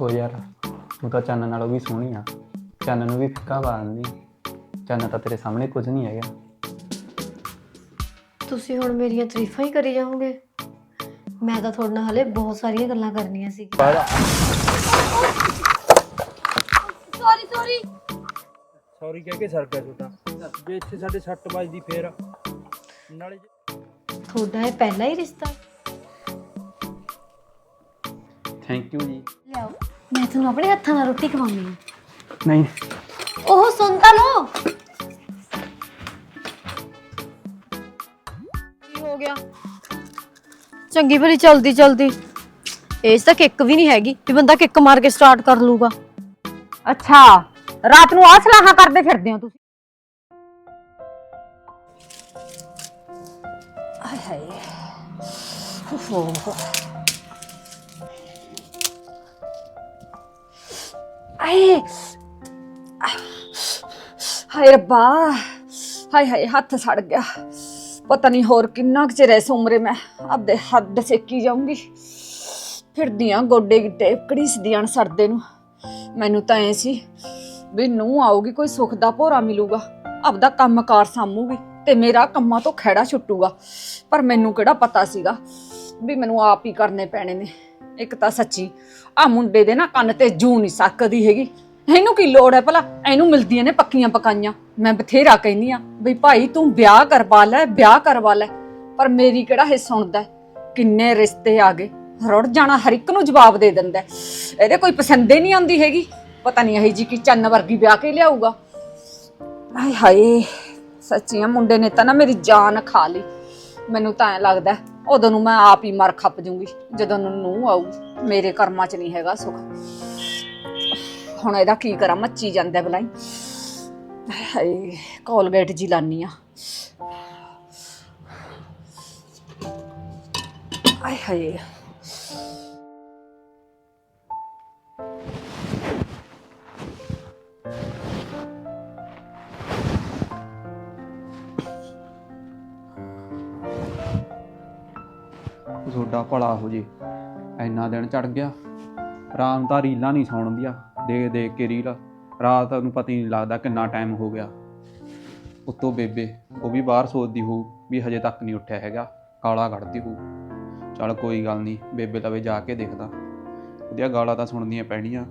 ਉਹ ਯਾਰ ਤੂੰ ਤਾਂ ਚੰਨ ਨਾਲੋਂ ਵੀ ਸੋਹਣੀ ਆ। ਚੰਨ ਨੂੰ ਵੀ ਫਿੱਕਾ ਦਿੰਦੀ। ਚੰਨ ਤਾਂ ਤੇਰੇ ਸਾਹਮਣੇ ਕੁਝ ਨਹੀਂ ਹੈਗਾ। ਤੁਸੀਂ ਹੁਣ ਮੇਰੀਆਂ ਤਾਰੀਫਾਂ ਹੀ ਕਰੀ ਜਾਓਗੇ? ਮੈਂ ਤਾਂ ਤੁਹਾਡੇ ਨਾਲ ਹਲੇ ਬਹੁਤ ਸਾਰੀਆਂ ਗੱਲਾਂ ਕਰਨੀਆਂ ਸੀ। ਸੌਰੀ ਸੌਰੀ ਸੌਰੀ ਕਹਿ ਕੇ ਸਰ ਗਿਆ ਤੁਹਾਡਾ। ਜੇ ਇੱਥੇ ਸਾਡੇ ਸੱਟ ਵੱਜਦੀ ਫੇਰ। ਨਾਲੇ ਜੇ- ਤੁਹਾਡਾ ਇਹ ਪਹਿਲਾ ਹੀ ਰਿਸ਼ਤਾ। ਥੈਂਕ ਯੂ ਜੀ। ਲਿਆਓ। ਮੈਂ ਤੁਹਾਨੂੰ ਆਪਣੇ ਹੱਥਾਂ ਨਾਲ ਰੋਟੀ ਖਵਾਉਣੀ ਹੈ। ਨਹੀਂ। ਉਹ ਸੁਣ ਤਾਂ ਲਓ। ਕੀ ਹੋ ਗਿਆ? ਚੰਗੀ ਭਲੀ ਚਲਦੀ ਚਲਦੀ। ਏਜ ਤਾਂ ਕਿੱਕ ਵੀ ਨਹੀਂ ਹੈਗੀ ਵੀ ਬੰਦਾ ਕਿੱਕ ਮਾਰ ਕੇ ਸਟਾਰਟ ਕਰ ਲੂਗਾ ਅੱਛਾ ਰਾਤ ਨੂੰ ਆਹ ਸਲਾਹਾਂ ਕਰਦੇ ਫਿਰਦੇ ਹੋ ਤੁਸੀਂ? ਆਏ ਹਾਏ। ਆਏ ਹਾਏ ਰੱਬਾ। ਹਾਏ ਹਾਏ, ਹੱਥ ਸੜ ਗਿਆ। ਪਤਾ ਨਹੀਂ ਹੋਰ ਕਿੰਨਾ ਕੁ ਚਿਰ ਇਸ ਉਮਰੇ ਮੈਂ ਆਪਦੇ ਹੱਦ ਸੇਕੀ ਜਾਊਂਗੀ। ਫਿਰਦੀਆਂ ਗੋਡੇ ਗਿੱਟੇ ਕੜੀਸਦੀਆਂ ਸਰਦੇ ਨੂੰ। ਮੈਨੂੰ ਤਾਂ ਐ ਸੀ ਵੀ ਨੂੰ ਆਊਗੀ, ਕੋਈ ਸੁੱਖ ਦਾ ਭੋਰਾ ਮਿਲੂਗਾ। ਆਪਦਾ ਕੰਮਕਾਰ ਸਾਂਭੂਗੀ ਤੇ ਮੇਰਾ ਕੰਮਾਂ ਤੋਂ ਖਹਿੜਾ ਛੁੱਟੂਗਾ। ਪਰ ਮੈਨੂੰ ਕਿਹੜਾ ਪਤਾ ਸੀਗਾ ਵੀ ਮੈਨੂੰ ਆਪ ਹੀ ਕਰਨੇ ਪੈਣੇ ਨੇ। ਇੱਕ ਤਾਂ ਸੱਚੀ ਆ ਮੁੰਡੇ ਦੇ ਨਾ ਕੰਨ ਤੇ ਜੂ ਨਹੀਂ ਸਕਦੀ ਹੈਗੀ। ਇਹਨੂੰ ਕੀ ਲੋੜ ਹੈ ਭਲਾ? ਇਹਨੂੰ ਮਿਲਦੀਆਂ ਨੇ ਪੱਕੀਆਂ ਪਕਾਈਆਂ। ਮੈਂ ਬਥੇਰਾ ਕਹਿੰਦੀ ਆ ਬਈ ਭਾਈ ਤੂੰ ਵਿਆਹ ਕਰਵਾ ਲੈ, ਵਿਆਹ ਕਰਵਾ ਲੈ। ਪਰ ਮੇਰੀ ਕਿਹੜਾ ਇਹ ਸੁਣਦਾ ਕਿੰਨੇ ਰਿਸ਼ਤੇ ਆ ਗਏ। ਰੁੜ ਜਾਣਾ, ਹਰ ਇੱਕ ਨੂੰ ਜਵਾਬ ਦੇ ਦਿੰਦਾ ਇਹਦੇ ਕੋਈ ਪਸੰਦੇ ਨਹੀਂ ਆਉਂਦੀ ਹੈਗੀ। ਪਤਾ ਨਹੀਂ ਇਹ ਜੀ ਕੀ ਚੰਨ ਵਰਗੀ ਵਿਆਹ ਕੇ ਲਿਆਊਗਾ। ਹਾਏ ਹਾਏ, ਸੱਚੀਆਂ ਮੁੰਡੇ ਨੇ ਤਾਂ ਨਾ ਮੇਰੀ ਜਾਨ ਖਾ ਲਈ। ਮੈਨੂੰ ਤਾਂ ਐ ਲੱਗਦਾ ਹੈ, ਉਦੋਂ ਨੂੰ ਮੈਂ ਆਪ ਹੀ ਮਰ ਖੱਪ ਜੂੰਗੀ ਜਦੋਂ ਨੂੰ ਨੂੰਹ ਆਊ ਮੇਰੇ ਕਰਮਾਂ 'ਚ ਨਹੀਂ ਹੈਗਾ ਸੁੱਖ। ਹੁਣ ਇਹਦਾ ਕੀ ਕਰਾਂ ਮੱਚੀ ਜਾਂਦਾ ਬਲਾਈ। ਹਾਏ ਕੋਲਗੇਟ ਜੀ ਲਾਨੀ ਆ। ਆਏ ਹਾਏ। ਤੁਹਾਡਾ ਭਲਾ ਹੋ ਜੇ। ਇੰਨਾ ਦਿਨ ਚੜ ਗਿਆ। ਰਾਤ ਤਾਂ ਰੀਲਾਂ ਨਹੀਂ ਸੌਣਦੀਆਂ। ਦੇਖ ਦੇਖ ਕੇ ਰੀਲ। ਰਾਤ ਨੂੰ ਪਤਾ ਨਹੀਂ ਲੱਗਦਾ ਕਿੰਨਾ ਟਾਈਮ ਹੋ ਗਿਆ। ਉੱਤੋਂ ਬੇਬੇ, ਉਹ ਵੀ ਬਾਹਰ ਸੋਚਦੀ ਹੋਊ ਵੀ ਹਜੇ ਤੱਕ ਨਹੀਂ ਉੱਠਿਆ ਹੈਗਾ। ਕਾਲਾ ਕੱਢਦੀ ਹੋਊ। ਚਲ ਕੋਈ ਗੱਲ ਨਹੀਂ, ਬੇਬੇ ਲਵੇ ਜਾ ਕੇ ਦੇਖਦਾ। ਉਹਦੀਆਂ ਗਾਲਾਂ ਤਾਂ ਸੁਣਨੀਆਂ ਪੈਣੀਆਂ।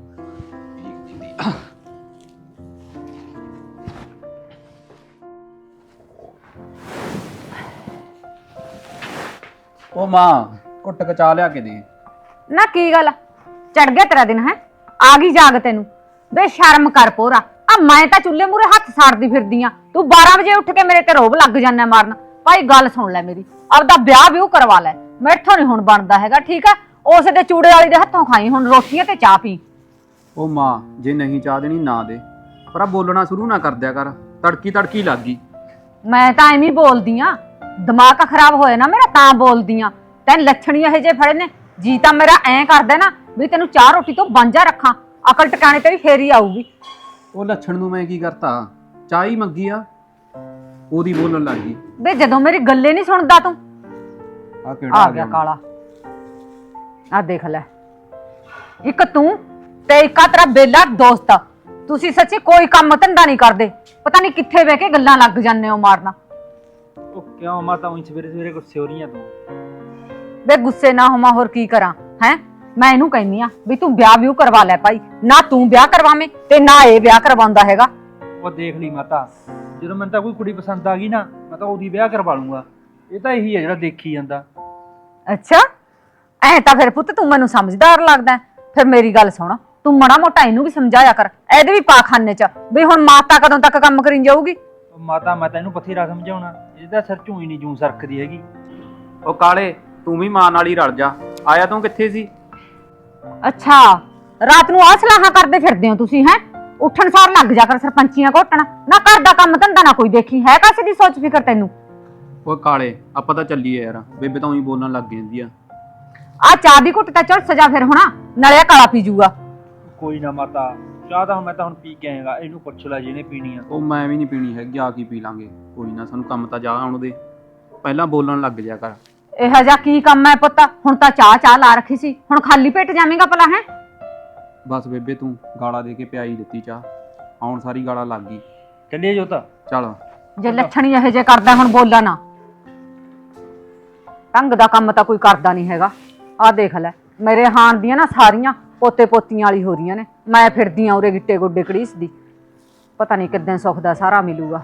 ਉਹ ਮਾਂ ਕੁੱਟ ਕਚਾ ਲਿਆ ਕੇ ਦੇ। ਨਾ ਕੀ ਗੱਲ? ਚੜ ਗਿਆ ਤੇਰਾ ਦਿਨ ਹੈ? ਆ ਗਈ ਜਾਗ ਤੈਨੂੰ। ਬੇ ਸ਼ਰਮ ਕਰ ਪੋਰਾ। ਆ ਮੈਂ ਤਾਂ ਚੁੱਲ੍ਹੇ ਮੂਰੇ ਹੱਥ ਸਾੜਦੀ ਫਿਰਦੀ ਆ। ਤੂੰ 12 ਵਜੇ ਉੱਠ ਕੇ ਮੇਰੇ ਤੇ ਰੋਬ ਲੱਗ ਜਾਂਦਾ ਮਾਰਨ। ਭਾਈ ਗੱਲ ਸੁਣ ਲੈ ਮੇਰੀ। ਆਪਦਾ ਵਿਆਹ ਵੀ ਕਰਵਾ ਲੈ। ਮੈਥੋਂ ਨਹੀਂ ਹੁਣ ਬਣਦਾ ਹੈਗਾ ਠੀਕ ਆ? ਉਸ ਦੇ ਚੂੜੇ ਵਾਲੀ ਦੇ ਹੱਥੋਂ ਖਾਈ ਹੁਣ ਰੋਟੀਆਂ ਤੇ ਚਾਹ ਪੀ। ਉਹ ਮਾਂ ਜੇ ਨਹੀਂ ਚਾਹ ਦੇਣੀ ਨਾ ਦੇ। ਪਰ ਆ ਬੋਲਣਾ ਸ਼ੁਰੂ ਨਾ ਕਰ ਦਿਆ ਕਰ। ਤੜਕੀ ਤੜਕੀ ਲੱਗ ਗਈ। ਮੈਂ ਤਾਂ ਐਵੇਂ ਹੀ ਬੋਲਦੀ ਆ। ਦਿਮਾਗ ਖਰਾਬ ਹੋਇਆ ਨਾ ਮੇਰਾ ਤਾਂ ਬੋਲਦੀ ਆ। ਤੈਨੂੰ ਲੱਛਣੀ ਇਹ ਜੇ ਫੜੇ ਨੇ। ਜੀ ਤਾਂ ਮੇਰਾ ਐਂ ਕਰਦਾ ਨਾ ਵੀ ਤੈਨੂੰ ਚਾਹ ਰੋਟੀ ਤੋਂ ਬਾਂਝਾ ਰੱਖਾਂ ਅਕਲ ਟਿਕਾਣੇ ਤੇਰੀ ਫੇਰੀ ਆਊਗੀ। ਉਹ ਲੱਛਣ ਨੂੰ ਮੈਂ ਕੀ ਕਰਤਾ? ਚਾਹ ਹੀ ਮੰਗੀ ਆ ਉਹਦੀ ਬੋਲਣ ਲੱਗ ਗਈ। ਵੇ ਜਦੋਂ ਮੇਰੀ ਗੱਲੇ ਨਹੀਂ ਸੁਣਦਾ ਤੂੰ। ਆ ਕਿਹੜਾ ਆ ਗਿਆ ਕਾਲਾ। ਆ ਦੇਖ ਲੈ। ਇੱਕ ਤੂੰ ਤੇ ਇੱਕ ਆ ਤੇਰਾ ਬੇਲਾ ਦੋਸਤ ਤੁਸੀਂ ਸੱਚੀ ਕੋਈ ਕੰਮ ਧੰਦਾ ਨਹੀਂ ਕਰਦੇ। ਪਤਾ ਨਹੀਂ ਕਿੱਥੇ ਬਹਿ ਕੇ ਗੱਲਾਂ ਲੱਗ ਜਾਂਦੇ ਹੋ ਮਾਰਨਾ। ਉਹ ਕਿਉਂ ਮਾਤਾ ਉਹੀ ਸਵੇਰੇ ਸਵੇਰੇ ਗੁੱਸੇ ਹੋ ਰਹੀਆਂ ਤੂੰ? ਵੇ ਗੁੱਸੇ ਨਾ ਹੋਵਾਂ ਹੋਰ ਕੀ ਕਰਾਂ ਹੈ? ਮੈਂ ਇਹਨੂੰ ਕਹਿੰਨੀ ਆ ਵੀ ਤੂੰ ਵਿਆਹ ਵਿਊ ਕਰਵਾ ਲੈ ਭਾਈ। ਨਾ ਤੂੰ ਵਿਆਹ ਕਰਵਾਵੇਂ ਤੇ ਨਾ ਇਹ ਵਿਆਹ ਕਰਵਾਉਂਦਾ ਹੈਗਾ। ਉਹ ਦੇਖ ਲਈ ਮਾਤਾ ਜਦੋਂ ਮੈਨੂੰ ਤਾਂ ਕੋਈ ਕੁੜੀ ਪਸੰਦ ਆ ਗਈ ਨਾ ਮੈਂ ਤਾਂ ਉਹਦੀ ਵਿਆਹ ਕਰਵਾ ਲੂੰਗਾ। ਇਹ ਤਾਂ ਇਹੀ ਹੈ ਜਿਹੜਾ ਦੇਖੀ ਜਾਂਦਾ। ਅੱਛਾ ਐ ਤਾਂ ਫਿਰ ਪੁੱਤ ਤੂੰ ਮੈਨੂੰ ਸਮਝਦਾਰ ਲੱਗਦਾ ਹੈ। ਫਿਰ ਮੇਰੀ ਗੱਲ ਸੁਣ ਤੂੰ ਮੜਾ ਮੋਟਾ ਇਹਨੂੰ ਵੀ ਸਮਝਾਇਆ ਕਰ ਇਹਦੇ ਵੀ ਪਾਖਾਨੇ ਚ ਵੀ ਹੁਣ ਮਾਤਾ ਕਦੋਂ ਤੱਕ ਕੰਮ ਕਰੀ ਜਾਊਗੀ? ਉਹ ਮਾਤਾ ਮੈਂ ਤੈਨੂੰ ਬਥੇਰਾ ਸਮਝਾਉਣਾ ਇਹਦਾ ਸਿਰ ਝੂਈ ਨਹੀਂ ਜੂੰ ਸਰਕਦੀ ਹੈਗੀ। ਉਹ ਕਾਲੇ ਤੂੰ ਵੀ ਮਾਂ ਨਾਲ ਹੀ ਰਲ ਜਾ। ਆਇਆ ਤੂੰ ਕਿੱਥੇ ਸੀ? ਅੱਛਾ ਰਾਤ ਨੂੰ ਆਹ ਸਲਾਹਾਂ ਕਰਦੇ ਫਿਰਦੇ ਹੋ ਤੁਸੀਂ ਹੈ? ਉੱਠਣ ਸਾਰ ਲੱਗ ਜਾ ਕਰ ਸਰਪੰਚੀਆਂ ਘੋਟਣਾ ਨਾ ਘਰ ਦਾ ਕੰਮ ਧੰਦਾ ਨਾ ਕੋਈ ਦੇਖੀ ਹੈ ਕਾਸੇ ਦੀ ਸੋਚ ਫਿਕਰ ਤੈਨੂੰ? ਉਹ ਕਾਲੇ ਆਪਾਂ ਤਾਂ ਚੱਲੀਏ ਯਾਰ। ਬੇਬੇ ਤਾਂ ਉਹੀ ਬੋਲਣ ਲੱਗ ਜਾਂਦੀ ਆ। ਆ ਚਾਹ ਦੀ ਘੁੱਟ ਤਾਂ ਚੜ ਸਜਾ ਫਿਰ ਹੁਣਾ ਨਲਿਆ ਕਾਲਾ ਪੀ ਜੂਗਾ। ਕੋਈ ਨਾ ਮਾਤਾ ਚਾਹ ਤਾਂ ਮੈਂ ਤਾਂ ਹੁਣ ਪੀ ਕੇ ਆਏਗਾ ਇਹਨੂੰ ਪੁੱਛ ਲੈ ਜਿਹਨੇ ਪੀਣੀ ਆ। ਉਹ ਮੈਂ ਵੀ ਨਹੀਂ ਪੀਣੀ ਹੈਗੀ ਆ ਕੀ ਪੀ ਲਾਂਗੇ। ਕੋਈ ਨਾ ਸਾਨੂੰ ਕੰਮ ਤਾਂ ਜਾ ਆਉਣ ਦੇ। ਪਹਿਲਾਂ ਬੋਲਣ ਲੱਗ ਜਾ ਕਰ। ਇਹੋ ਜਿਹਾ ਕੀ ਕੰਮ ਹੈ ਪੁੱਤ? ਹੁਣ ਤਾਂ ਚਾਹ ਚਾਹ ਲਾ ਰੱਖੀ ਸੀ। ਹੁਣ ਖਾਲੀ ਪੇਟ ਜਾਵੇਂਗਾ ਭਲਾ ਹੈ? ਬਸ ਬੇਬੇ ਤੂੰ ਗਾਲਾਂ ਦੇ ਕੇ ਪਿਆਈ ਦਿੱਤੀ ਚਾਹ। ਆਉਣ ਸਾਰੀ ਗਾਲਾਂ ਲੱਗ ਗਈ। ਚੱਲੀਏ ਜੋਤਾ। ਚੱਲ। ਜੇ ਲੱਛਣੀ ਇਹੋ ਜੇ ਕਰਦਾ ਹੁਣ ਬੋਲਾ ਨਾ। ਢੰਗ ਦਾ ਕੰਮ ਤਾਂ ਕੋਈ ਕਰਦਾ ਨਹੀਂ ਹੈਗਾ। ਆਹ ਦੇਖ ਲੈ ਮੇਰੇ ਹਾਣ ਦੀਆਂ ਨਾ ਸਾਰੀਆਂ ਪੋਤੇ ਪੋਤੀਆਂ ਵਾਲੀ ਹੋ ਰਹੀਆਂ ਨੇ। ਮੈਂ ਫਿਰਦੀ ਆ ਉਰੇ ਗਿੱਟੇ ਗੋਡੇ ਕੜੀਸਦੀ ਪਤਾ ਨਹੀਂ ਕਿੱਦਾਂ ਸੁੱਖ ਦਾ ਸਾਰਾ ਮਿਲੂਗਾ।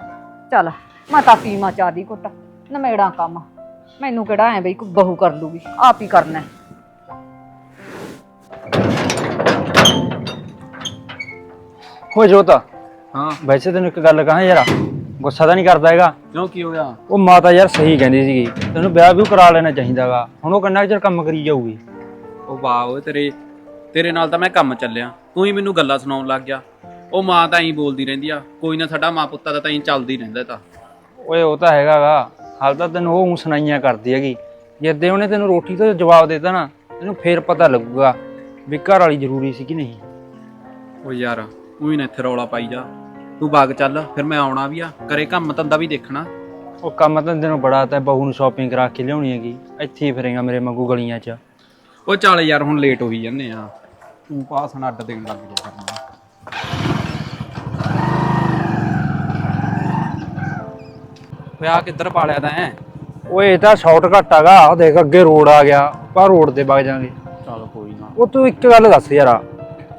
ਚੱਲ ਮੈਂ ਤਾਂ ਪੀਮਾ ਚਾਹ ਦੀ ਘੁੱਟ। ਨਮੇੜਾ ਕੰਮ। ਮੈਨੂੰ ਕਿਹੜਾ ਐ ਬਈ ਕੋਈ ਬਹੂ ਕਰ ਲੂਗੀ ਆਪ ਹੀ ਕਰਨਾ ਹੈ। ਜੋਤਾ ਹਾਂ। ਵੈਸੇ ਤੈਨੂੰ ਇੱਕ ਗੱਲ ਕਹਾਂ ਯਾਰ ਗੁੱਸਾ ਤਾਂ ਨਹੀਂ ਕਰਦਾ ਹੈਗਾ? ਕਿਉਂ ਕੀ ਹੋਇਆ ਉਹ ਮਾਤਾ ਯਾਰ ਸਹੀ ਕਹਿੰਦੀ ਸੀਗੀ ਤੈਨੂੰ ਵਿਆਹ ਵੀ ਕਰਾ ਲੈਣਾ ਚਾਹੀਦਾਗਾ ਹੁਣ ਉਹ ਕਿੰਨਾ ਚਿਰ ਕੰਮ ਕਰੀ ਜਾਊਗੀ? ਉਹ ਵਾਹ ਓਏ ਤੇਰੇ ਤੇਰੇ ਨਾਲ ਤਾਂ ਮੈਂ ਕੰਮ ਚੱਲਿਆ ਤੂੰ ਹੀ ਮੈਨੂੰ ਗੱਲਾਂ ਸੁਣਾਉਣ ਲੱਗ ਗਿਆ। ਉਹ ਮਾਂ ਤਾਂ ਐਂ ਬੋਲਦੀ ਰਹਿੰਦੀ ਆ ਕੋਈ ਨਾ ਸਾਡਾ ਮਾਂ ਪੁੱਤਾਂ ਦਾ ਤਾਂ ਐਂ ਚੱਲਦੀ ਰਹਿੰਦਾ ਇਹ ਤਾਂ। ਓਏ ਉਹ ਤਾਂ ਹੈਗਾਗਾ ਹਾਲ ਤਾਂ ਤੈਨੂੰ ਉਹ ਸੁਣਾਈਆਂ ਕਰਦੀ ਹੈਗੀ। ਜਿੱਦੇ ਉਹਨੇ ਤੈਨੂੰ ਰੋਟੀ ਤੋਂ ਜਵਾਬ ਦਿੱਤਾ ਨਾ ਤੈਨੂੰ ਫੇਰ ਪਤਾ ਲੱਗੂਗਾ ਵੀ ਘਰ ਵਾਲੀ ਜ਼ਰੂਰੀ ਸੀ ਕਿ ਨਹੀਂ। ਉਹ ਯਾਰ ਤੂੰ ਹੀ ਨਾ ਇੱਥੇ ਰੌਲਾ ਪਾਈ ਜਾ। ਤੂੰ ਬਾਗ ਚੱਲ ਫਿਰ ਮੈਂ ਆਉਣਾ ਵੀ ਆ ਕਰੇ ਕੰਮ ਧੰਦਾ ਵੀ ਦੇਖਣਾ। ਉਹ ਕੰਮ ਤਾਂ ਤੈਨੂੰ ਬੜਾ ਤਾਂ ਬਹੂ ਨੂੰ ਸ਼ਾਪਿੰਗ ਕਰਾ ਕੇ ਲਿਆਉਣੀ ਹੈਗੀ ਇੱਥੇ ਹੀ ਫਿਰੇਗਾ ਮੇਰੇ ਵਾਂਗੂ ਗਲੀਆਂ 'ਚ। ਉਹ ਚੱਲ ਯਾਰ ਹੁਣ ਲੇਟ ਹੋਈ ਜਾਂਦੇ ਆ। ਤੂੰ ਪਾਸਣ ਅੱਡ ਦੇਣ ਲੱਗ ਜਾ ਕਰਨਾ। ਓਏ ਆ ਕਿੱਧਰ ਪਾਲਿਆ ਤਾਂ ਐ ਓਏ ਇਹ ਤਾਂ ਸ਼ਾਰਟਕਟ ਹੈਗਾ। ਉਹ ਦੇਖ ਅੱਗੇ ਰੋਡ ਆ ਗਿਆ। ਆਪਾਂ ਰੋਡ ਤੇ ਵਗ ਜਾਾਂਗੇ। ਚੱਲ ਕੋਈ ਨਾ। ਉਹ ਤੂੰ ਇੱਕ ਗੱਲ ਦੱਸ ਯਾਰਾ।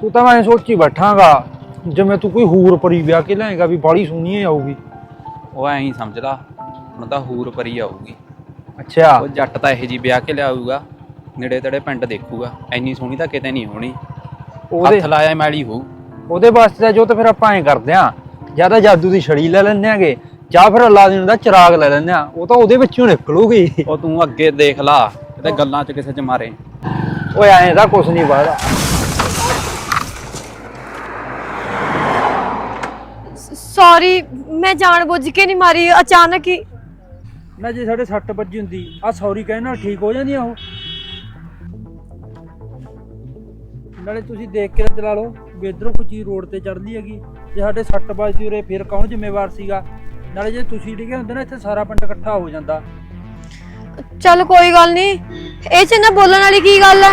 ਤੂੰ ਤਾਂ ਮੈਂ ਸੋਚੀ ਬੈਠਾਂਗਾ ਜਿਵੇਂ ਤੂੰ ਕੋਈ ਹੂਰ ਪਰੀ ਵਿਆਹ ਕੇ ਲਿਆਏਗਾ ਵੀ ਬਾੜੀ ਸੋਹਣੀ ਆਊਗੀ। ਉਹ ਐਂ ਹੀ ਸਮਝਦਾ ਹੁਣ ਤਾਂ ਹੂਰ ਪਰੀ ਆਊਗੀ। ਅੱਛਾ। ਉਹ ਜੱਟ ਤਾਂ ਇਹੋ ਜੀ ਵਿਆਹ ਕੇ ਲਿਆਊਗਾ ਨੇੜੇ ਤੇੜੇ ਪਿੰਡ ਦੇਖੂਗਾ। ਐਨੀ ਸੋਹਣੀ ਤਾਂ ਕਿਤੇ ਨਹੀਂ ਹੋਣੀ। ਉਹਦੇ ਹੱਥ ਲਾਇਆ ਮੈਲੀ ਹੋਊ। ਉਹਦੇ ਵਾਸਤੇ ਤਾਂ ਜੋ ਤਾਂ ਫਿਰ ਆਪਾਂ ਐਂ ਕਰਦੇ ਆਂ। ਜਾਂ ਤਾਂ ਜਾਦੂ ਦੀ ਛੜੀ ਲੈ ਲੈਂਦੇ ਆਂਗੇ ਜਾਂ ਫਿਰ ਅਲਾਦੀਨ ਦਾ ਚਿਰਾਗ ਲੈ ਲੈਂਦੇ ਆਂ। ਉਹ ਤਾਂ ਉਹਦੇ ਵਿੱਚੋਂ ਨਿਕਲੂਗੀ। ਉਹ ਤੂੰ ਅੱਗੇ ਦੇਖ ਲਾ ਕਿਤੇ ਗੱਲਾਂ 'ਚ ਕਿਸੇ 'ਚ ਮਾਰੇ। ਓਏ ਐਂ ਦਾ ਕੁਛ ਨਹੀਂ ਬਾਹਰ ਸੌਰੀ ਮੈਂ ਜਾਣ ਬੁੱਝ ਕੇ ਨਹੀਂ ਮਾਰੀ ਅਚਾਨਕ ਹੀ। ਨਾ ਜੇ ਸਾਡੇ ਸੱਟ ਵੱਜੀ ਹੁੰਦੀ ਆ ਸੌਰੀ ਕਹਿਣ ਨਾਲ ਠੀਕ ਹੋ ਜਾਂਦੀ ਆ ਉਹ। ਨਾਲੇ ਤੁਸੀਂ ਦੇਖ ਕੇ ਤਾਂ ਚਲਾ ਲਓ ਵੀ ਇਧਰੋਂ ਕੋਈ ਚੀਜ਼ ਰੋਡ ਤੇ ਚੜਦੀ ਹੈਗੀ। ਜੇ ਸਾਡੇ ਸੱਟ ਵੱਜਦੀ ਉਰੇ ਫਿਰ ਕੌਣ ਜ਼ਿੰਮੇਵਾਰ ਸੀਗਾ? ਨਾਲੇ ਜੇ ਤੁਸੀਂ ਡਿੱਗੇ ਹੁੰਦੇ ਨਾ ਇੱਥੇ ਸਾਰਾ ਪਿੰਡ ਇਕੱਠਾ ਹੋ ਜਾਂਦਾ। ਚੱਲ ਕੋਈ ਗੱਲ ਨਹੀਂ ਇਹ ਚ ਨਾ ਬੋਲਣ ਵਾਲੀ ਕੀ ਗੱਲ ਹੈ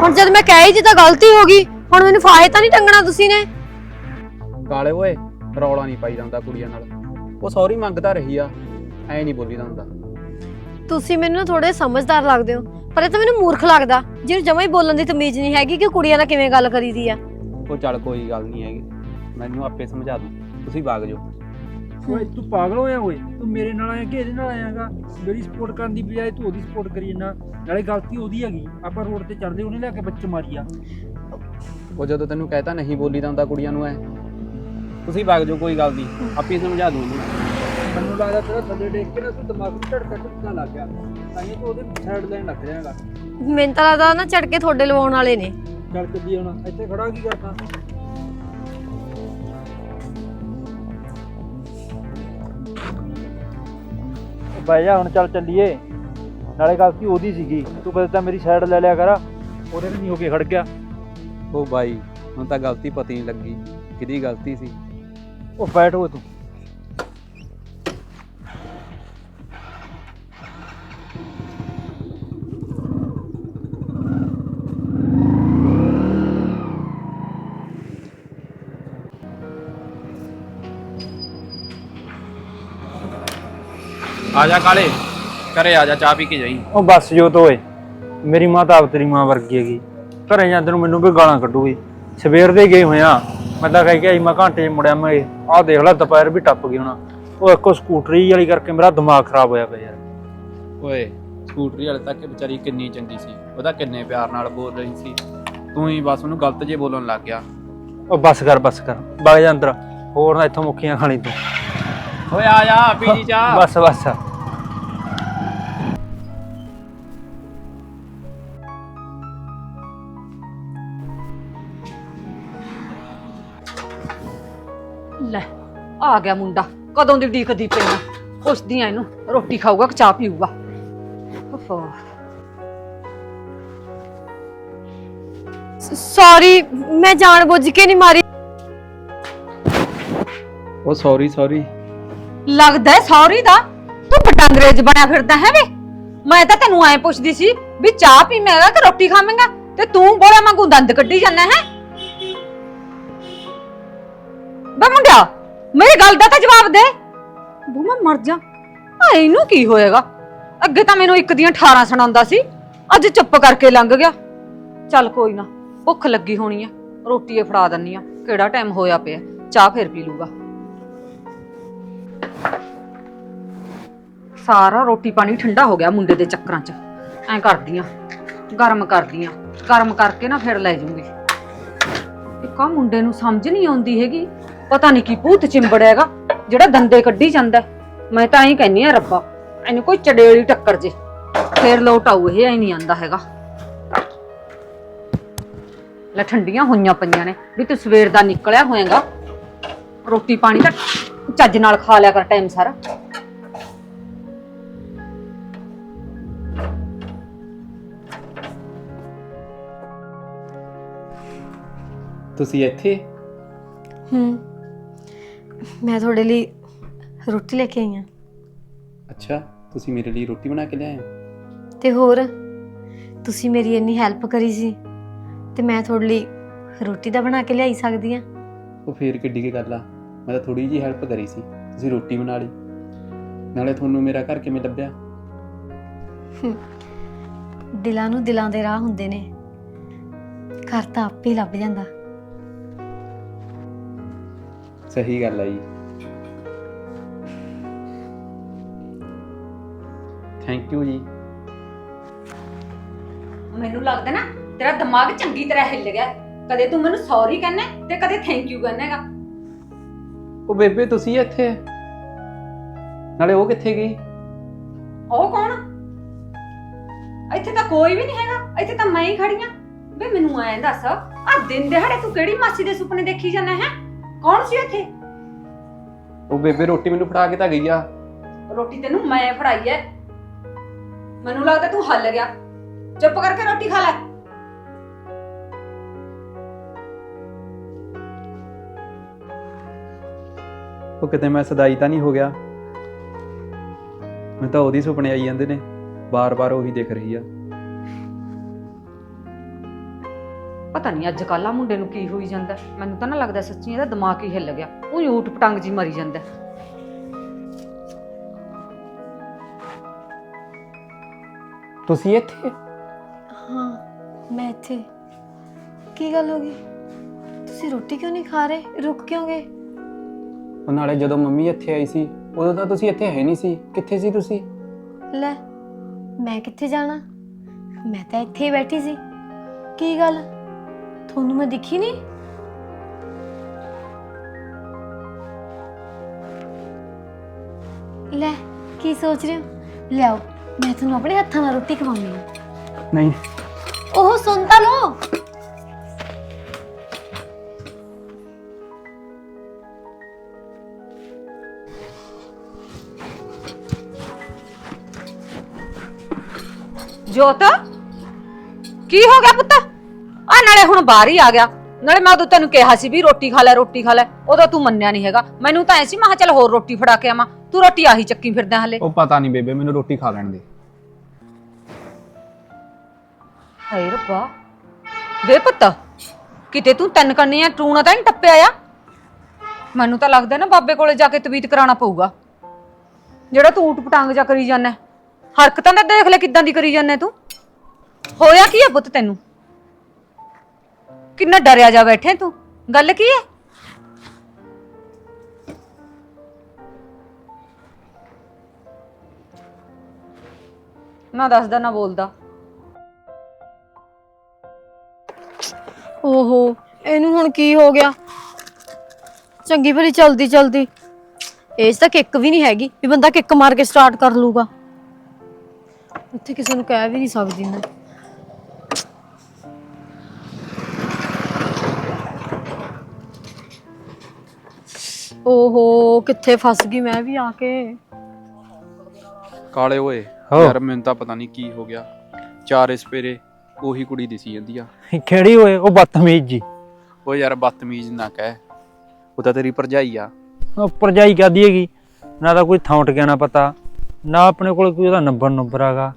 ਹੁਣ ਜਦ ਮੈਂ ਕਹਿ ਹੀ ਦਿੱਤਾ ਗਲਤੀ ਹੋ ਗਈ ਹੁਣ ਮੈਨੂੰ ਫਾਹੇ ਤਾਂ ਨਹੀਂ ਟੰਗਣਾ ਤੁਸੀਂ ਨੇ? ਕਾਲੇ ਓਏ ਰੌਲਾ ਨਹੀਂ ਪਾਈ ਜਾਂਦਾ ਕੁੜੀਆਂ ਨਾਲ। ਉਹ ਸੌਰੀ ਮੰਗਦਾ ਰਹੀ ਆ ਐ ਨਹੀਂ ਬੋਲੀਦਾ ਹੁੰਦਾ ਤੁਸੀਂ ਮੈਨੂੰ ਨਾ ਥੋੜੇ ਸਮਝਦਾਰ ਲੱਗਦੇ ਹੋ ਪਰ ਇਹ ਤਾਂ ਮੈਨੂੰ ਮੂਰਖ ਲੱਗਦਾ ਜਿਹਨੂੰ ਜਮਾਂ ਹੀ ਬੋਲਣ ਦੀ ਤਮੀਜ਼ ਨਹੀਂ ਹੈਗੀ ਕਿ ਕੁੜੀਆਂ ਨਾਲ ਕਿਵੇਂ ਗੱਲ ਕਰੀਦੀ ਆ। ਉਹ ਚੱਲ ਕੋਈ ਗੱਲ ਨਹੀਂ ਹੈਗੀ ਮੈਨੂੰ ਆਪੇ ਸਮਝਾ ਦੂੰ ਤੁਸੀਂ ਵਗ ਜਾਓ। ਓਏ ਤੂੰ ਪਾਗਲ ਹੋਇਆ ਓਏ। ਤੂੰ ਮੇਰੇ ਨਾਲ ਆਇਆ ਕਿ ਇਹਦੇ ਨਾਲ ਆਇਆਗਾ? ਮੇਰੀ ਸਪੋਰਟ ਕਰਨ ਦੀ ਬਜਾਏ ਤੂੰ ਉਹਦੀ ਸਪੋਰਟ ਕਰੀ ਜਾਂਦਾ ਨਾਲੇ ਗਲਤੀ ਉਹਦੀ ਹੈਗੀ। ਆਪਾਂ ਰੋਡ ਤੇ ਚੜਦੇ ਉਹਨੇ ਲਿਆ ਕੇ ਬੱਚ ਮਾਰੀ ਆ। ਉਹ ਜਦੋਂ ਤੈਨੂੰ ਕਹਿਤਾ ਨਹੀਂ ਬੋਲੀਦਾ ਹੁੰਦਾ ਕੁੜੀਆਂ ਨੂੰ ਐ। ਤੁਸੀਂ ਵਗ ਜਾਓ ਕੋਈ ਗੱਲ ਨਹੀਂ। ਆਪੇ ਸਮਝਾ ਦੂੰ ਉਹਨੂੰ। ਮੈਨੂੰ ਲੱਗਦਾ ਤੇਰਾ ਥੱਲੇ ਦੇਖ ਕੇ ਨਾ ਤੂੰ ਦਿਮਾਗ ਨੂੰ ਝਟਕਾ ਝਟਕਾ ਲੱਗ ਗਿਆ। ਤਾਂ ਹੀ ਤੂੰ ਉਹਦੇ ਸਾਈਡ ਲੈਣ ਲੱਗ ਜਾਏਗਾ ਮੈਨੂੰ ਤਾਂ ਲੱਗਦਾ ਨਾ ਝਟਕੇ ਤੁਹਾਡੇ ਲਵਾਉਣ ਵਾਲੇ ਨੇ। ਚੱਲ ਚੱਲੀ ਹੁਣ। ਇੱਥੇ ਖੜਾ ਕੀ ਕਰਦਾ ਬਾਈ ਜਾ ਹੁਣ ਚੱਲ ਚੱਲੀਏ। ਨਾਲੇ ਗਲਤੀ ਉਹਦੀ ਸੀਗੀ ਤੂੰ ਕਦੇ ਤਾਂ ਮੇਰੀ ਸਾਈਡ ਲੈ ਲਿਆ ਕਰ। ਉਹਦੇ ਨਾਲ ਨਹੀਂ ਹੋ ਕੇ ਖੜ ਗਿਆ। ਉਹ ਬਾਈ ਹੁਣ ਤਾਂ ਗਲਤੀ ਪਤਾ ਹੀ ਨਹੀਂ ਲੱਗੀ। ਕਿਹਦੀ ਗਲਤੀ ਸੀ? ਉਹ ਬੈਠ ਹੋ ਤੂੰ। ਆ ਜਾ ਕਾਲੇ ਘਰੇ ਆ ਜਾ ਚਾਹ ਪੀ ਕੇ ਜਾਈ। ਉਹ ਬੱਸ ਜੋ ਤੋਏ ਮੇਰੀ ਮਾਂ ਤਾਂ ਆਪ ਤੇਰੀ ਮਾਂ ਵਰਗੀ ਹੈਗੀ। ਘਰੇ ਜਾਂਦੇ ਨੂੰ ਮੈਨੂੰ ਵੀ ਗਾਲਾਂ ਕੱਢੂਗੀ। ਸਵੇਰ ਦੇ ਗਏ ਹੋਇਆ ਮੈਂ ਤਾਂ ਕਹਿ ਕੇ ਆਈ ਮੈਂ ਘੰਟੇ 'ਚ ਮੁੜਿਆ ਮੈਂ ਆਹ ਦੇਖ ਲੈ ਦੁਪਹਿਰ ਵੀ ਟੱਪ ਗਈ ਹੁਣ। ਉਹ ਇੱਕੋ ਸਕੂਟਰੀ ਵਾਲੀ ਕਰਕੇ ਮੇਰਾ ਦਿਮਾਗ ਖਰਾਬ ਹੋਇਆ ਪਿਆ ਯਾਰ। ਓਏ ਸਕੂਟਰੀ ਵਾਲੇ ਤੱਕ ਵਿਚਾਰੀ ਕਿੰਨੀ ਚੰਗੀ ਸੀ। ਉਹਦਾ ਕਿੰਨੇ ਪਿਆਰ ਨਾਲ ਬੋਲ ਰਹੀ ਸੀ। ਤੂੰ ਹੀ ਬਸ ਉਹਨੂੰ ਗਲਤ ਜੇ ਬੋਲਣ ਲੱਗ ਗਿਆ। ਉਹ ਬੱਸ ਕਰ ਬੱਸ ਕਰ ਵਗ ਜਾ ਅੰਦਰ। ਹੋਰ ਨਾ ਇੱਥੋਂ ਮੁੱਖੀਆਂ ਖਾਣੀ ਤੂੰ। ਓਏ ਆ ਜਾ ਪੀ ਜੀ ਚਾਹ। ਬੱਸ ਬੱਸ। ਲੈ ਆ ਗਿਆ ਮੁੰਡਾ। ਕਦੋਂ ਦੀ ਡੀਕਦੀ ਪੈਣਾ ਪੁੱਛਦੀ ਆ ਇਹਨੂੰ ਰੋਟੀ ਖਾਊਗਾ ਕਿ ਚਾਹ ਪੀਊਗਾ? ਓਹੋ ਸੌਰੀ ਮੈਂ ਜਾਣ ਬੁੱਝ ਕੇ ਨਹੀਂ ਮਾਰੀ। ਉਹ ਸੌਰੀ ਸੌਰੀ ਲੱਗਦਾ ਹੈ ਸੌਰੀ ਦਾ। ਤੂੰ ਵੱਡਾ ਬਣਿਆ ਫਿਰਦਾ ਹੈ ਵੇ। ਮੈਂ ਤਾਂ ਤੈਨੂੰ ਐ ਪੁੱਛਦੀ ਸੀ ਵੀ ਚਾਹ ਪੀਵੇਂਗਾ ਕਿ ਰੋਟੀ ਖਾਵੇਂਗਾ? ਤੇ ਤੂੰ ਬੋਲਾ ਵਾਂਗੂ ਦੰਦ ਕੱਢੀ ਜਾਂਦਾ ਹੈ? ਬੇ ਮੁੰਡਿਆ ਮੇਰੀ ਗੱਲ ਦਾ ਤਾਂ ਜਵਾਬ ਦੇ। ਬੂ ਮੈਂ ਮਰ ਜਾ। ਆ ਇਹਨੂੰ ਕੀ ਹੋਏਗਾ? ਅੱਗੇ ਤਾਂ ਮੈਨੂੰ ਇੱਕ ਦੀਆਂ 18 ਸੁਣਾਉਂਦਾ ਸੀ। ਅੱਜ ਚੁੱਪ ਕਰਕੇ ਲੰਘ ਗਿਆ। ਚੱਲ ਕੋਈ ਨਾ, ਭੁੱਖ ਲੱਗੀ ਹੋਣੀ ਆ। ਰੋਟੀ ਇਹ ਫੜਾ ਦਿੰਨੀ ਆ। ਕਿਹੜਾ ਟਾਈਮ ਹੋਇਆ ਪਿਆ? ਚਾਹ ਫੇਰ ਪੀ ਲੂਗਾ। ਸਾਰਾ ਰੋਟੀ ਪਾਣੀ ਠੰਡਾ ਹੋ ਗਿਆ ਮੁੰਡੇ ਦੇ ਚੱਕਰਾਂ 'ਚ। ਐਂ ਕਰਦੀ ਆ, ਗਰਮ ਕਰਦੀ ਆ। ਗਰਮ ਕਰਕੇ ਨਾ ਫਿਰ ਲੈ ਜਾਊਂਗੀ ਇੱਕ ਮੁੰਡੇ ਨੂੰ ਸਮਝ ਨਹੀਂ ਆਉਂਦੀ ਹੈਗੀ। ਪਤਾ ਨਹੀਂ ਕੀ ਭੂਤ ਚਿੰਬੜਿਆ ਜਿਹੜਾ ਦੰਦੇ ਕੱਢੀ ਜਾਂਦਾ ਹੈ। ਮੈਂ ਤਾਂ ਐਂ ਕਹਿੰਨੀ ਆ, ਰੱਬਾ, ਇਹਨੂੰ ਕੋਈ ਚੜੇਲੀ ਟੱਕਰ ਜੇ। ਫੇਰ ਲੋਟ ਆਊ, ਇਹ ਐ ਨਹੀਂ ਆਂਦਾ ਹੈਗਾ। ਲੈ ਠੰਡੀਆਂ ਹੋਈਆਂ ਪਈਆਂ ਨੇ, ਵੀ ਤੂੰ ਸਵੇਰ ਦਾ ਨਿਕਲਿਆ ਹੋਏਗਾ। ਰੋਟੀ ਪਾਣੀ ਤਾਂ ਚੱਜ ਨਾਲ ਖਾ ਲਿਆ ਕਰ ਟਾਈਮ ਸਾਰਾ। ਤੁਸੀਂ ਇੱਥੇ? ਹੂੰ। ਮੈਂ ਤੁਹਾਡੇ ਲਈ ਰੋਟੀ ਲੈ ਕੇ ਆਈ ਹਾਂ। ਅੱਛਾ ਤੁਸੀਂ ਮੇਰੇ ਲਈ ਰੋਟੀ ਬਣਾ ਕੇ ਲਿਆਏ? ਹੋ ਤੇ ਹੋਰ ਤੁਸੀਂ ਮੇਰੀ ਇੰਨੀ ਹੈਲਪ ਕਰੀ ਸੀ ਤੇ ਮੈਂ ਤੁਹਾਡੇ ਲਈ ਰੋਟੀ ਦਾ ਬਣਾ ਕੇ ਲਿਆਈ ਸਕਦੀ ਆ ਉਹ ਫੇਰ ਕਿੱਡੀ ਕੀ ਗੱਲ ਆ ਮੈਂ ਤਾਂ ਥੋੜੀ ਜੀ ਹੈਲਪ ਕਰੀ ਸੀ ਤੁਸੀਂ ਰੋਟੀ ਬਣਾ ਲਈ। ਨਾਲੇ ਤੁਹਾਨੂੰ ਮੇਰਾ ਘਰ ਕਿਵੇਂ ਲੱਭਿਆ? ਦਿਲਾਂ ਨੂੰ ਦਿਲਾਂ ਦੇ ਰਾਹ ਹੁੰਦੇ ਨੇ ਘਰ ਤਾਂ ਆਪੇ ਹੀ ਲੱਭ ਜਾਂਦਾ। ਸਹੀ ਗੱਲ ਆ ਜੀ। ਥੈਂਕ ਯੂ ਜੀ। ਮੈਨੂੰ ਲੱਗਦਾ ਨਾ ਤੇਰਾ ਦਿਮਾਗ ਚੰਗੀ ਤਰ੍ਹਾਂ ਹਿੱਲ ਗਿਆ। ਕਦੇ ਤੂੰ ਮੈਨੂੰ ਸੌਰੀ ਕਹਿੰਦਾ ਤੇ ਕਦੇ ਥੈਂਕ ਯੂ ਕਹਿੰਦਾਗਾ ਉਹ ਬੇਬੇ ਤੁਸੀਂ ਇੱਥੇ? ਨਾਲੇ ਉਹ ਕਿੱਥੇ ਗਈ? ਉਹ ਕੌਣ? ਇੱਥੇ ਤਾਂ ਕੋਈ ਵੀ ਨਹੀਂ ਹੈਗਾ। ਇੱਥੇ ਤਾਂ ਮੈਂ ਹੀ ਖੜੀ ਆਂ ਵੇ ਮੈਨੂੰ ਐਂ ਦੱਸ ਆ ਦਿਨ ਦਿਹਾੜੇ ਤੂੰ ਕਿਹੜੀ ਮਾਸੀ ਦੇ ਸੁਪਨੇ ਦੇਖੀ ਜਾਂਦਾ ਹੈ? ਕੌਣ ਸੀ ਇੱਥੇ ਉਹ ਬੇਬੇ ਰੋਟੀ ਮੈਨੂੰ ਫੜਾ ਕੇ ਤਾਂ ਗਈ ਆ। ਰੋਟੀ ਤੈਨੂੰ ਮੈਂ ਫੜਾਈ ਐ। ਮੈਨੂੰ ਲੱਗਦਾ ਤੂੰ ਹੱਲ ਗਿਆ। ਚੁੱਪ ਕਰਕੇ ਰੋਟੀ ਖਾ ਲੈ। ਉਹ ਕਿਤੇ ਮੈਂ ਸਦਾਈ ਤਾਂ ਨਹੀਂ ਹੋ ਗਿਆ। ਮੈਂ ਤਾਂ ਉਹਦੀ ਸੁਪਨੇ ਆਈ ਜਾਂਦੇ ਨੇ। ਬਾਰ-ਬਾਰ ਉਹੀ ਦਿਖ ਰਹੀ ਆ। ਪਤਾ ਨਹੀਂ ਅੱਜ ਕੱਲ੍ਹ ਆ ਮੁੰਡੇ ਨੂੰ ਕੀ ਹੋਈ ਜਾਂਦਾ। ਮੈਨੂੰ ਤਾਂ ਨਾ ਲੱਗਦਾ ਸੱਚੀ ਇਹਦਾ ਦਿਮਾਗ ਹੀ ਹਿੱਲ ਗਿਆ। ਉਹ ਊਟ ਪਟੰਗ ਜੀ ਮਰੀ ਜਾਂਦਾ। ਤੁਸੀਂ ਇੱਥੇ? ਹਾਂ ਮੈਂ ਇੱਥੇ। ਕੀ ਗੱਲ ਹੋ ਗਈ? ਤੁਸੀਂ ਰੋਟੀ ਕਿਉਂ ਨਹੀਂ ਖਾ ਰਹੇ? ਰੁਕ ਕਿਉਂ ਗਏ? ਉਹ ਨਾਲੇ ਜਦੋਂ ਮੰਮੀ ਇੱਥੇ ਆਈ ਸੀ ਉਦੋਂ ਤਾਂ ਤੁਸੀਂ ਇੱਥੇ ਹੈ ਨਹੀਂ ਸੀ। ਕਿੱਥੇ ਸੀ ਤੁਸੀਂ? ਲੈ ਮੈਂ ਕਿੱਥੇ ਜਾਣਾ? ਮੈਂ ਤਾਂ ਇੱਥੇ ਹੀ ਬੈਠੀ ਸੀ। ਕੀ ਗੱਲ? ਤੁਹਾਨੂੰ ਮੈਂ ਦਿਖੀ ਨਹੀਂ? ਲੈ ਕੀ ਸੋਚ ਰਹੇ ਹੋ? ਲਿਆਓ ਮੈਂ ਤੁਹਾਨੂੰ ਆਪਣੇ ਹੱਥਾਂ ਨਾਲ ਰੋਟੀ ਖਵਾਉਣੀ ਹੈ। ਨਹੀਂ। ਉਹ ਸੁਣ ਤਾਂ ਲਓ। ਜੋਤ ਕੀ ਹੋ ਗਿਆ ਪੁੱਤ? ਨਾਲੇ ਹੁਣ ਬਾਹਰ ਹੀ ਆ ਗਿਆ। ਨਾਲੇ ਮੈਂ ਉਦੋਂ ਤੈਨੂੰ ਕਿਹਾ ਸੀ ਵੀ ਰੋਟੀ ਖਾ ਲੈ ਰੋਟੀ ਖਾ ਲੈ। ਉਦੋਂ ਤੂੰ ਮੰਨਿਆ ਨਹੀਂ ਹੈਗਾ। ਮੈਨੂੰ ਤਾਂ ਐ ਸੀ ਮੈਂ ਕਿਹਾ ਚੱਲ ਹੋਰ ਰੋਟੀ ਫੜਾ ਕੇ ਆਵਾਂ। ਤੂੰ ਰੋਟੀ ਆਹੀ ਚੱਕੀ ਫਿਰਦਾ ਹਲੇ। ਉਹ ਪਤਾ ਨਹੀਂ ਬੇਬੇ ਮੈਨੂੰ ਰੋਟੀ ਖਾ ਲੈਣ ਦੇ। ਹਾਏ ਰੱਬਾ। ਵੇ ਪੁੱਤ ਕਿਤੇ ਤੂੰ ਤਿੰਨ ਕੰਨੀਆਂ ਟੂਣਾ ਤਾਂ ਨਹੀਂ ਟੱਪਿਆ ਆ? ਮੈਨੂੰ ਤਾਂ ਲੱਗਦਾ ਨਾ ਬਾਬੇ ਕੋਲੇ ਜਾ ਕੇ ਤਵੀਤ ਕਰਾਉਣਾ ਪਊਗਾ। ਜਿਹੜਾ ਤੂੰ ਊਟ ਪਟਾਂਗ ਜਾ ਕਰੀ ਜਾਂਦਾ ਹਰਕਤਾਂ ਤਾਂ ਦੇਖ ਲੈ ਕਿੱਦਾਂ ਦੀ ਕਰੀ ਜਾਂਦਾ ਤੂੰ। ਹੋਇਆ ਕੀ ਆ ਪੁੱਤ ਤੈਨੂੰ? ਕਿੰਨਾ ਡਰਿਆ ਜਾ ਬੈਠੇ ਤੂੰ? ਗੱਲ ਕੀ ਹੈ ਨਾ ਦੱਸਦਾ, ਨਾ ਬੋਲਦਾ। ਓਹੋ, ਇਹਨੂੰ ਹੁਣ ਕੀ ਹੋ ਗਿਆ? ਚੰਗੀ ਭਲੀ ਚਲਦੀ ਚਲਦੀ। ਏਜ ਤਾਂ ਕਿੱਕ ਵੀ ਨਹੀਂ ਹੈਗੀ ਵੀ ਬੰਦਾ ਕਿੱਕ ਮਾਰ ਕੇ ਸਟਾਰਟ ਕਰ ਲੂਗਾ ਉੱਥੇ ਕਿਸੇ ਨੂੰ ਕਹਿ ਵੀ ਨਹੀਂ ਸਕਦੀ ਮੈਂ। ਓਹੋ ਕਿੱਥੇ ਫਸ ਗਈ? ਮੈਂ ਵੀ ਆ ਕੇ। ਕਾਲੇ ਓਏ ਹੋ। ਯਾਰ ਮੈਨੂੰ ਤਾਂ ਪਤਾ ਨਹੀਂ ਕੀ ਹੋ ਗਿਆ। ਚਾਰੇ ਸਪੇਰੇ ਉਹੀ ਕੁੜੀ ਦਿਸੀ ਜਾਂਦੀ ਆ। ਕਿਹੜੀ ਹੋਏ ਉਹ ਬਦਤਮੀਜ਼ ਜੀ। ਉਹ ਯਾਰ ਬਦਤਮੀਜ਼ ਨਾ ਕਹਿ। ਉਹ ਤਾਂ ਤੇਰੀ ਭਰਜਾਈ ਆ। ਉਹ ਪਰਜਾਈ ਕਰਦੀ ਹੈਗੀ? ਨਾ ਤਾਂ ਕੋਈ ਥਾਂ ਟਿਕਾਣਾ ਪਤਾ। ਨਾ ਆਪਣੇ ਕੋਲ ਕੋਈ ਉਹਦਾ ਨੰਬਰ ਨੰਬਰ ਆਗਾ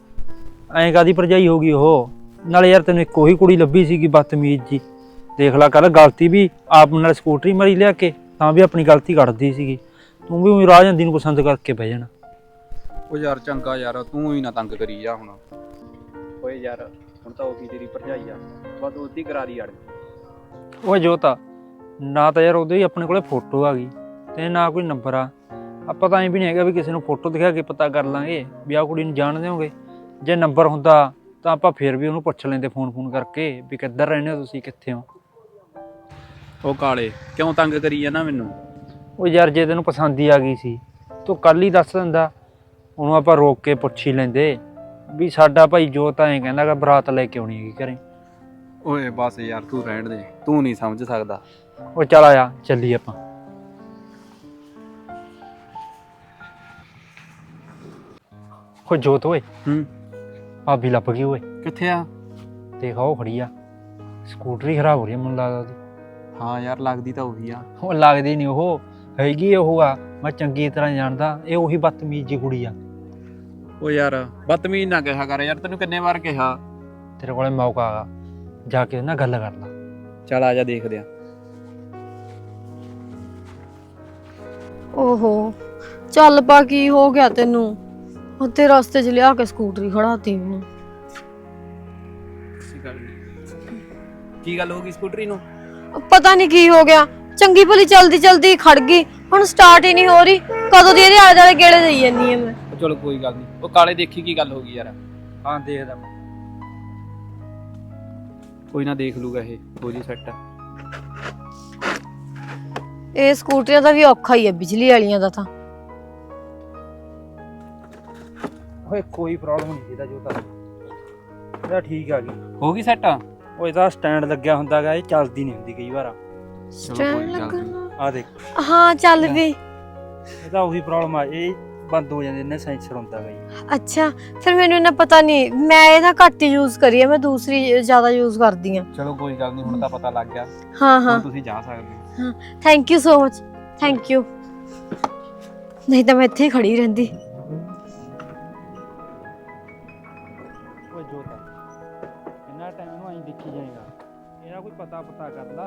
ਐਂ ਕਾਦੀ ਪਰਜਾਈ ਹੋ ਗਈ ਉਹ? ਨਾਲੇ ਯਾਰ ਤੈਨੂੰ ਇੱਕ ਉਹੀ ਕੁੜੀ ਲੱਭੀ ਸੀਗੀ ਬਦਤਮੀਜ਼ ਜੀ। ਦੇਖ ਲੈ ਕਰ ਗਲਤੀ ਵੀ ਆਪ ਨਾਲ ਸਕੂਟਰੀ ਮਰੀ ਲਿਆ ਕੇ। ਤਾਂ ਵੀ ਆਪਣੀ ਗਲਤੀ ਕੱਢਦੀ ਸੀਗੀ। ਤੂੰ ਵੀ ਉਹੀ ਰਾਹ ਜਾਂਦੀ ਨੂੰ ਪਸੰਦ ਕਰਕੇ ਬਹਿ ਜਾਣਾ। ਉਹ ਯਾਰ ਚੰਗਾ ਯਾਰ ਤੂੰ ਹੀ ਨਾ ਤੰਗ ਕਰੀ ਜਾ ਹੁਣ। ਓਏ ਯਾਰ ਹੁਣ ਤਾਂ ਉਹੀ ਤੇਰੀ ਭਰਜਾਈ ਆ। ਬਸ ਉਹਦੀ ਕਰਾਰੀ ਅੜ ਉਹ ਜੋਤਾ ਨਾ ਤਾਂ ਯਾਰ ਉਹਦੇ ਹੀ ਆਪਣੇ ਕੋਲੇ ਫੋਟੋ ਆ ਗਈ ਤੇ ਨਾ ਕੋਈ ਨੰਬਰ ਆ। ਆਪਾਂ ਤਾਂ ਐਂ ਵੀ ਨਹੀਂ ਹੈਗਾ ਵੀ ਕਿਸੇ ਨੂੰ ਫੋਟੋ ਦਿਖਾ ਕੇ ਪਤਾ ਕਰ ਲਾਂਗੇ ਵੀ ਆਹ ਕੁੜੀ ਨੂੰ ਜਾਣਦੇ ਹੋਗੇ ਜੇ ਨੰਬਰ ਹੁੰਦਾ ਤਾਂ ਆਪਾਂ ਫੇਰ ਵੀ ਉਹਨੂੰ ਪੁੱਛ ਲੈਂਦੇ ਫੋਨ ਫੋਨ ਕਰਕੇ ਵੀ ਕਿੱਧਰ ਰਹਿੰਦੇ ਹੋ ਤੁਸੀਂ ਕਿੱਥੇ ਹੋ। ਉਹ ਕਾਲੇ ਕਿਉਂ ਤੰਗ ਕਰੀ ਜਾਣਾ ਮੈਨੂੰ? ਉਹ ਯਾਰ ਜੇ ਤੈਨੂੰ ਪਸੰਦ ਹੀ ਆ ਗਈ ਸੀ ਤੂੰ ਕੱਲ ਹੀ ਦੱਸ ਦਿੰਦਾ ਉਹਨੂੰ ਆਪਾਂ ਰੋਕ ਕੇ ਪੁੱਛ ਹੀ ਲੈਂਦੇ ਵੀ ਸਾਡਾ ਭਾਈ ਜੋ ਤਾਂ ਐਂ ਕਹਿੰਦਾਗਾ ਬਰਾਤ ਲੈ ਕੇ ਆਉਣੀ ਹੈਗੀ ਘਰੇ। ਓਏ ਬਸ ਯਾਰ ਤੂੰ ਰਹਿਣ ਦੇ ਤੂੰ ਨਹੀਂ ਸਮਝ ਸਕਦਾ। ਉਹ ਚੱਲ ਆਇਆ ਚੱਲੀ ਆਪਾਂ। ਉਹ ਜੋਤ ਓਏ ਹੂੰ। ਭਾਬੀ ਲੱਭ ਗਈ ਓਏ। ਕਿੱਥੇ ਆ? ਦੇਖ ਉਹ ਖੜੀ ਆ ਸਕੂਟਰੀ ਖਰਾਬ ਹੋ ਰਹੀ ਆ ਮੈਨੂੰ ਲੱਗਦਾ ਉਹਦੀ। ਹਾਂ ਯਾਰ ਲੱਗਦੀ ਤਾਂ ਉਹੀ ਆ। ਉਹ ਲੱਗਦੀ ਨਹੀਂ ਉਹ ਹੈਗੀ ਉਹ ਆ ਮੈਂ ਚੰਗੀ ਤਰ੍ਹਾਂ ਜਾਣਦਾ ਇਹ ਉਹੀ ਬਦਤਮੀਜ਼ ਜੀ ਕੁੜੀ ਆ। ਓ ਯਾਰ ਬਦਤਮੀਜ਼ ਨਾ ਕਿਹਾ ਕਰ ਯਾਰ ਤੈਨੂੰ ਕਿੰਨੇ ਵਾਰ ਕਿਹਾ? ਤੇਰੇ ਕੋਲੇ ਮੌਕਾ ਆ ਜਾ ਕੇ ਨਾਲ ਗੱਲ ਕਰ ਲਾ। ਚੱਲ ਆ ਜਾ ਦੇਖਦੇ ਆ। ਓਹੋ ਚੱਲ ਪਾ ਕੀ ਹੋ ਗਿਆ ਤੈਨੂੰ? ਉੱਤੇ ਰਸਤੇ 'ਚ ਲਿਆ ਕੇ ਸਕੂਟਰੀ ਖੜਾਤੀ ਮੈਨੂੰ। ਕੀ ਗੱਲ ਹੋ ਗਈ ਸਕੂਟਰੀ ਨੂੰ? ਪਤਾ ਨਹੀਂ ਕੀ ਹੋ ਗਿਆ। ਚੰਗੀ ਭਲੀ ਚਲਦੀ ਚਲਦੀ ਖੜ ਗਈ। ਹੁਣ ਸਟਾਰਟ ਹੀ ਨਹੀਂ ਹੋ ਰਹੀ। ਕਦੋਂ ਦੀ ਇਹਦੇ ਆਲੇ ਦੁਆਲੇ ਗੇੜੇ ਦੇਈ ਜਾਂਦੀ ਆ ਮੈਂ। ਉਹ ਚਲੋ ਕੋਈ ਗੱਲ ਨਹੀਂ। ਉਹ ਕਾਲੇ ਦੇਖੀ ਕੀ ਗੱਲ ਹੋ ਗਈ ਯਾਰ। ਹਾਂ ਦੇਖਦਾ ਮੈਂ। ਕੋਈ ਨਾ ਦੇਖ ਲੂਗਾ ਇਹ ਹੋ ਜੀ ਸੈੱਟ ਇਹ ਸਕੂਟਰੀਆਂ ਦਾ ਵੀ ਔਖਾ ਹੀ ਹੈ ਬਿਜਲੀ ਵਾਲੀਆਂ ਦਾ ਤਾਂ। ਓਏ ਕੋਈ ਪ੍ਰੋਬਲਮ ਨਹੀਂ ਇਹਦਾ ਜੋ ਤਾਂ। ਇਹਦਾ ਠੀਕ ਆ ਗਈ ਹੋ ਗਈ ਸੈੱਟ? ਉਹ ਇਹਦਾ ਸਟੈਂਡ ਲੱਗਿਆ ਹੁੰਦਾਗਾ ਇਹ ਚੱਲਦੀ ਨਹੀਂ ਹੁੰਦੀ ਕਈ ਵਾਰ। ਸਟੈਂਡ ਲੱਗਣਾ ਆ ਦੇਖ। ਹਾਂ ਚੱਲ ਵੀ। ਇਹਦਾ ਉਹੀ ਪ੍ਰੋਬਲਮ ਆ ਇਹ ਬੰਦ ਹੋ ਜਾਂਦੇ ਨੇ ਸੈਂਸਰ ਹੁੰਦਾਗਾ ਜੀ। ਅੱਛਾ ਫਿਰ ਮੈਨੂੰ ਇਹਨਾਂ ਪਤਾ ਨਹੀਂ ਮੈਂ ਇਹਦਾ ਘੱਟ ਯੂਜ਼ ਕਰੀ ਹੈ ਮੈਂ ਦੂਸਰੀ ਜ਼ਿਆਦਾ ਯੂਜ਼ ਕਰਦੀ ਹਾਂ ਚਲੋ ਕੋਈ ਗੱਲ ਨਹੀਂ ਹੁਣ ਤਾਂ ਪਤਾ ਲੱਗ ਗਿਆ। ਹਾਂ ਹਾਂ। ਹੁਣ ਤੁਸੀਂ ਜਾ ਸਕਦੇ ਹੋ। Thank you so much thank you ਨਹੀਂ ਤਾਂ ਮੈਂ ਇੱਥੇ ਹੀ ਖੜੀ ਰਹਿੰਦੀ। ਦੇਖੀ ਜਾਏਗਾ। ਇਹਦਾ ਕੋਈ ਪਤਾ ਪਤਾ ਕਰ ਲਾ